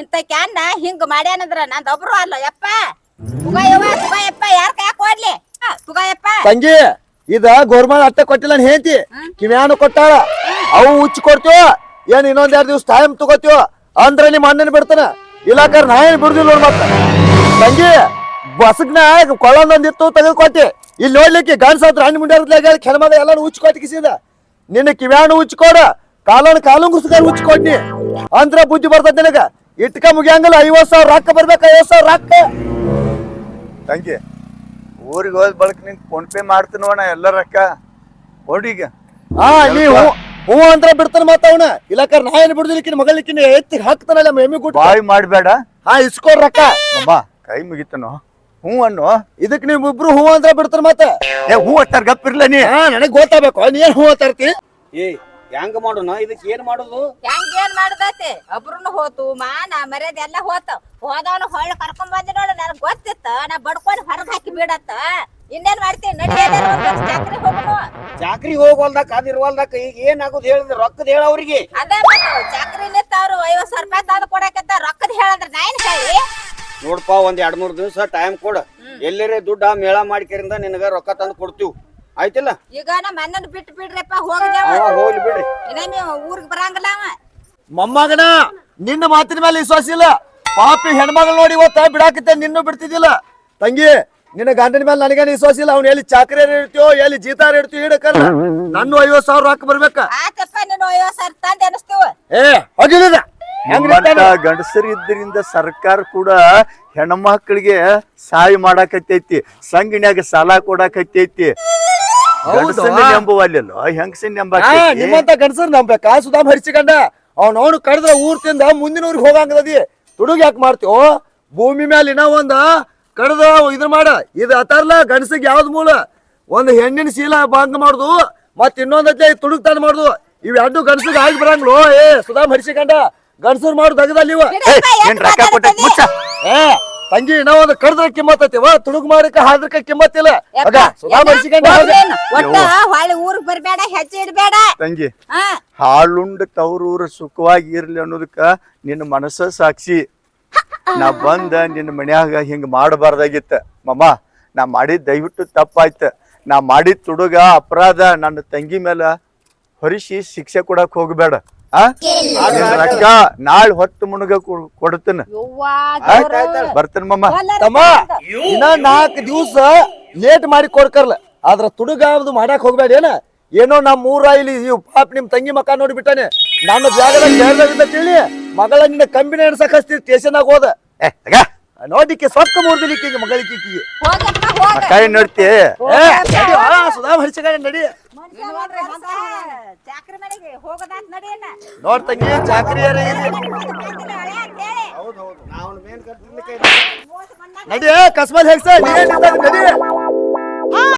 ಇಂತ ಕ್ಯಾನ್ನ ಹಿಂಗ್ ಮಾಡ್ಯಾನಂದ್ರ ನಂದ್ ಒಬ್ರು ಅಲ್ಲ ಯಪ್ಪ. ತುಗಯವ್ವ ತುಗಯಪ್ಪ ಯಾರ್ ಕೈಯಾಗ ಕೊಡ್ಲಿ ತುಗಯಪ್ಪ. ತಂಗಿ ಇದ ಗೋರ್ಮೆಂಟ್ ಅಟ್ಟ ಕೊಟ್ಟಿಲ್ಲ ಹೇಳ್ತಿ ಕಿವ್ಯಾನು ಕೊಟ್ಟಾಳ? ಅವು ಉಚ್ಚಿ ಕೊಡ್ತೀವ? ಏನ್ ಇನ್ನೊಂದ್ ಎರಡ್ ದಿವ್ಸ ಟೈಮ್ ತಗೋತೀವ? ಅಂದ್ರೆ ನಿಮ್ಮ ಅಣ್ಣನ ಬಿಡ್ತಾನ? ಇಲ್ಲಾಕರ್ ನಾ ಏನ್ ಬಿಡುದಿಲ್ಲ ನೋಡ್ ಮತ್ತ. ತಂಗಿ ಬಸಗ್ನ ಕೊಳ್ಳೊಂದೊಂದಿತ್ತು ತೆಗೆದು ಕೊಟ್ಟಿ ಇಲ್ಲಿ ನೋಡ್ಲಿಕ್ಕೆ ಗಂಡ್ಸ ಹತ್ರ ಹಣ್ಣು ಮುಂಡ್ಯಾರ ಕೆಲಮದ ಎಲ್ಲ ಉಚ್ಚಿ ಕೊಟ್ಟಿ ಕಿಸಿದ. ನಿನ್ನ ಕಿವ್ಯಾನು ಉಚ್ಚಿ ಕೊಡ. ಕಾಲನ್ ಕಾಲು ಗುಸ್ಕಾರ ಉಚ್ಚಿ ಕೊಟ್ಟಿ ಅಂದ್ರ ಬುದ್ಧಿ ಬರ್ತದ ನಿನಗ? ಇಟ್ಕ ಮುಗಿಯಂಗಲ್ಲ ಐವತ್ ಸಾವಿರ ರೊಕ್ಕ ಬರ್ಬೇಕು ಐವತ್ ಸಾವಿರ ರೊಕ್ಕ. ತಂಗಿ ಊರಿಗೆ ಹೋದ ಬಳಕ ನಿನ್ ಫೋನ್ ಪೇ ಮಾಡ್ತೀನಿ ಅಣ್ಣ ಎಲ್ಲ ರೊಕ್ಕ. ಹೊಡೀಗ ಹಾ ನೀವು ಹೂ ಅಂತ ಬಿಡ್ತಾನ ಮತ್ತ ಅವನ. ಇಲ್ಲಕರ್ ನಾ ಏನ್ ಬಿಡುದಿಲ್ಲ ಮಗಳಿಕಿನ ಎತ್ತಿ ಹಾಕ್ತಾನಲ್ಲ ಎಮ್ಮಿ ಗುಡ್ ಬಾಯ್ ಮಾಡ್ಬೇಡ. ಹಾ ಇಸ್ಕೋ ರೊಕ್ಕ. ಅಮ್ಮ ಕೈ ಮುಗಿತನು? ಹೂ ಅಣ್ಣು ಇದಕ್ ನೀವ್ ಇಬ್ರು ಹೂ ಅಂತ ಬಿಡ್ತಾರ ಮತ್ತ. ಏ ಹೂ ಅತ್ತಾರ ಗಪ್ಪಿರ್ಲ ನೀ. ಹಾ ನನಗ್ ಗೊತ್ತಾಗಬೇಕು. ನೀ ಏನ್ ಹೂ ಅಂತಾರ್ತಿ? ಏ ಹೆಂಗ್ ಮಾಡೋಣ ಇದಕ್ಕೆ ಏನ್ ಮಾಡೋದು? ಹೆಂಗ್ ಏನ್ ಮಾಡ್ದೈತಿ ಒಬ್ರುನು ಹೋತು ಮಾನ ಮರ್ಯಾದ ಎಲ್ಲ ಹೋತ. ಹೋದವನು ಹೊಳ್ಳಿ ಕರ್ಕೊಂಡ್ ಬಂದಿ ನೋಡು ನನಗ್ ಗೊತ್ತಿತ್ತ. ನಾ ಬಡ್ಕೊಂಡ್ ಹೊರಗ್ ಹಾಕಿ ಬಿಡತ್ತ ಇನ್ನೇನ್ ಮಾಡ್ತೀನಿ? ನಡಿ ಚಾಕ್ರಿ ಹೋಗುನು ಚಾಕ್ರಿ ಹೋಗೋಲ್ದಕ್ ಅದ್ ಈಗ ಏನ್ ಆಗುದ್ ಹೇಳಿದ್ರೆ ರೊಕ್ಕದ ಹೇಳ ಅವ್ರಿಗೆ. ಅದೇ ಚಾಕ್ರಿ ನಿತ್ತ ಅವ್ರು ಐವತ್ ಸಾವಿರ ರೂಪಾಯಿ ತಂದು ಕೊಡಕತ್ತ ರೊಕ್ಕದ ಹೇಳಂದ್ರ ನಾ ಏನ್ ಹೇಳಿ? ನೋಡ್ಪಾ ಒಂದ್ ಎರಡ್ ಮೂರ್ ದಿವಸ ಟೈಮ್ ಕೊಡ. ಎಲ್ಲರೇ ದುಡ್ಡ ಮೇಳ ಮಾಡ್ಕರಿಂದ ನಿನಗ ರೊಕ್ಕ ತಂದು ಕೊಡ್ತೀವಿ. ಆಯ್ತಿಲ್ಲ? ಈಗ ನಮ್ಮ ಅಣ್ಣನ ಬಿಟ್ಟು ಬಿಡ್ರಪ್ಪ ಹೋಗದೇವ ಅವ ಹೋಗ್ಲಿ ಬಿಡ್ರಿ. ಊರಿಗೆ ಬರಂಗಿಲ್ಲ ಅವ. ಮೊಮ್ಮಗನ ನಿನ್ನ ಮಾತಿನ ಮೇಲೆ ವಿಶ್ವಾಸ ಇಲ್ಲ. ಪಾಪಿ ಹೆಣ್ಮಗಳು ನೋಡಿ ಇವತ್ತ ಬಿಡಾಕತ್ತೆ ನಿನ್ನೂ ಬಿಡ್ತಿದ್ದಿಲ್ಲ. ತಂಗಿ ನಿನ್ನ ಗಂಡನ ಮೇಲೆ ನನಗೇನು ವಿಶ್ವಾಸ ಇಲ್ಲ. ಅವ್ನು ಎಲ್ಲಿ ಚಾಕ್ರಿ ಇಡ್ತೀಯೋ ಎಲ್ಲಿ ಜೀತಾರ ಇಡ್ತೀಯೋ ಹಿಡಕಲ್ಲ ನನ್ನ ಐವತ್ ಸಾವಿರ ಹಾಕಿ ಬರ್ಬೇಕ. ಆತಪ್ಪ ನೀನು ಐವತ್ ಸಾವಿರ ತಂದೆ ಅನಿಸ್ತೀವ ಏ ಹೋಗಿಲ್ಲ ಹೆಂಗ್ ಗಂಡಸರು ಇದ್ರಿಂದ ಸರ್ಕಾರ ಕೂಡ ಹೆಣ್ಮಕ್ಳಿಗೆ ಸಹಾಯ ಮಾಡಾಕತ್ತೈತಿ. ಸಂಘನ್ಯಾಗ ಸಾಲ ಕೊಡಾಕತ್ತೈತಿ. ಗಂಡಸನ್ನ ನೆಂಬುವಲ್ಲೋ ಹೆಂಗಸನ್ ನೆಂಬಾಕೈತಿ ನಿಮ್ಮಂತ ಗಂಡಸರ್ ನಂಬೇಕ ಸುಧಾಮ್ ಹರಿಸಿಕೊಂಡ ಅವ್ನ ಅವನು ಕಡ್ದ್ರ ಊರ್ ತಿಂದ ಮುಂದಿನ ಊರಿಗೆ ಹೋಗಂಗದಿ ತುಡುಗ್ ಯಾಕೆ ಮಾಡ್ತೀವೋ ಭೂಮಿ ಮ್ಯಾಲ ಇನ್ನ ಒಂದ ಕಡ್ದ ಇದ್ರ ಮಾಡ. ಇದು ಅತಾರಲ್ಲ ಗಂಡಸಿಗೆ ಯಾವ್ದು ಮೂಲ? ಒಂದ್ ಹೆಣ್ಣಿನ ಶೀಲ ಭಂಗ ಮಾಡುದು ಮತ್ ಇನ್ನೊಂದತ್ತೆ ತುಡುಗ್ ತಾನ ಮಾಡುದು. ಇವ್ ಎರಡು ಗಂಡಸಿಗೆ ಆಗಿ ಬರಂಗ್ಲು ಏ ಸುಧಾಮ್ ಹರಿಸಿಕೊಂಡ ಗಂಡಸರು ಮಾಡುದು ಅಗದಲ್ಲಿ ಇವ. ಏನ್ ರೊಕ್ಕ ಮುಚ್ಚ. ಏ ತಂಗಿ ಇನ್ನ ಒಂದು ಕಡ್ದ್ರ ಕಿಮ್ಮತ್ ಐತಿವ ತುಡುಗ್ ಮಾಡಕ ಹಾದ್ರಕ ಕಿಮ್ಮತ್ ಇಲ್ಲ. ಅದ ಸುಧಾಮ್ ಹರಿಸಿಕೊಂಡ ಒಟ್ಟ ಹೊಳ್ಳಿ ಊರಿಗೆ ಬರ್ಬೇಡ ಹೆಜ್ಜೆ ಇಡ್ಬೇಡ. ತಂಗಿ ಹಾ. ಹಾಳುಂಡ ತವ್ರೂರ ಸುಖವಾಗಿ ಇರ್ಲಿ ಅನ್ನೋದಕ್ಕ ನಿನ್ನ ಮನಸ್ಸ ಸಾಕ್ಷಿ. ನಾ ಬಂದ ನಿನ್ನ ಮನ್ಯಾಗ ಹಿಂಗ ಮಾಡಬಾರ್ದಾಗಿತ್ತ. ಮಮ್ಮ ನಾ ಮಾಡಿದ ದಯವಿಟ್ಟು ತಪ್ಪಾಯ್ತ. ನಾ ಮಾಡಿದ ತುಡುಗ ಅಪರಾಧ ನನ್ನ ತಂಗಿ ಮೇಲೆ ಹೊರಿಸಿ ಶಿಕ್ಷೆ ಕೊಡಕ್ ಹೋಗ್ಬೇಡ. ರೊಕ್ಕ ನಾಳೆ ಹೊತ್ತು ಮುಣಗ ಕೊಡ್ತೇನ. ಬರ್ತೇನೆ ಮಮ್ಮ. ತಮ್ಮ ಇನ್ನ ನಾಲ್ಕು ದಿವಸ ಲೇಟ್ ಮಾಡಿ ಕೊಡ್ಕರ್ಲ. ಆದ್ರ ತುಡುಗಾವ್ದು ಮಾಡಕ್ ಹೋಗ್ಬೇಡ ಏನ? ಏನೋ ನಮ್ಮ ಊರ ಇಲ್ಲಿ ಇವ್ ಪಾಪ ನಿಮ್ ತಂಗಿ ಮಕ್ಕ ನೋಡಿ ಬಿಟ್ಟಾನೆ. ನನ್ನ ಜಾಗದಾಗ ಕೇಳಿ ಮಗಳ ನಿನ್ನ ಕಂಬಿನ ಎಣ್ಸಕ್ ಹಚ್ತಿ ಆಗ ಹೋದ. ನೋಡಿಕ್ಕೆ ಸೊಕ್ಕ ಮೂರ್ದಿಲಿಕ್ಕೆ ಮಗಳಿಗೆ ಹೋಗಪ್ಪ ಹೋಗ. ಕೈ ನೋಡ್ತಿ. ಸುಧಾ ನಡಿ. ಚಾಕ್ರಿ ಮನೆಗೆ ಹೋಗದಂತ ನಡಿಯನ್ನ ನೋಡ್ತಂಗಿ ಚಾಕ್ರಿ ಯಾರ ಇಲ್ಲಿ ನಡಿ ಕಸ್ಮಲ್ ಹೆಗ್ಸ? ನಡಿ.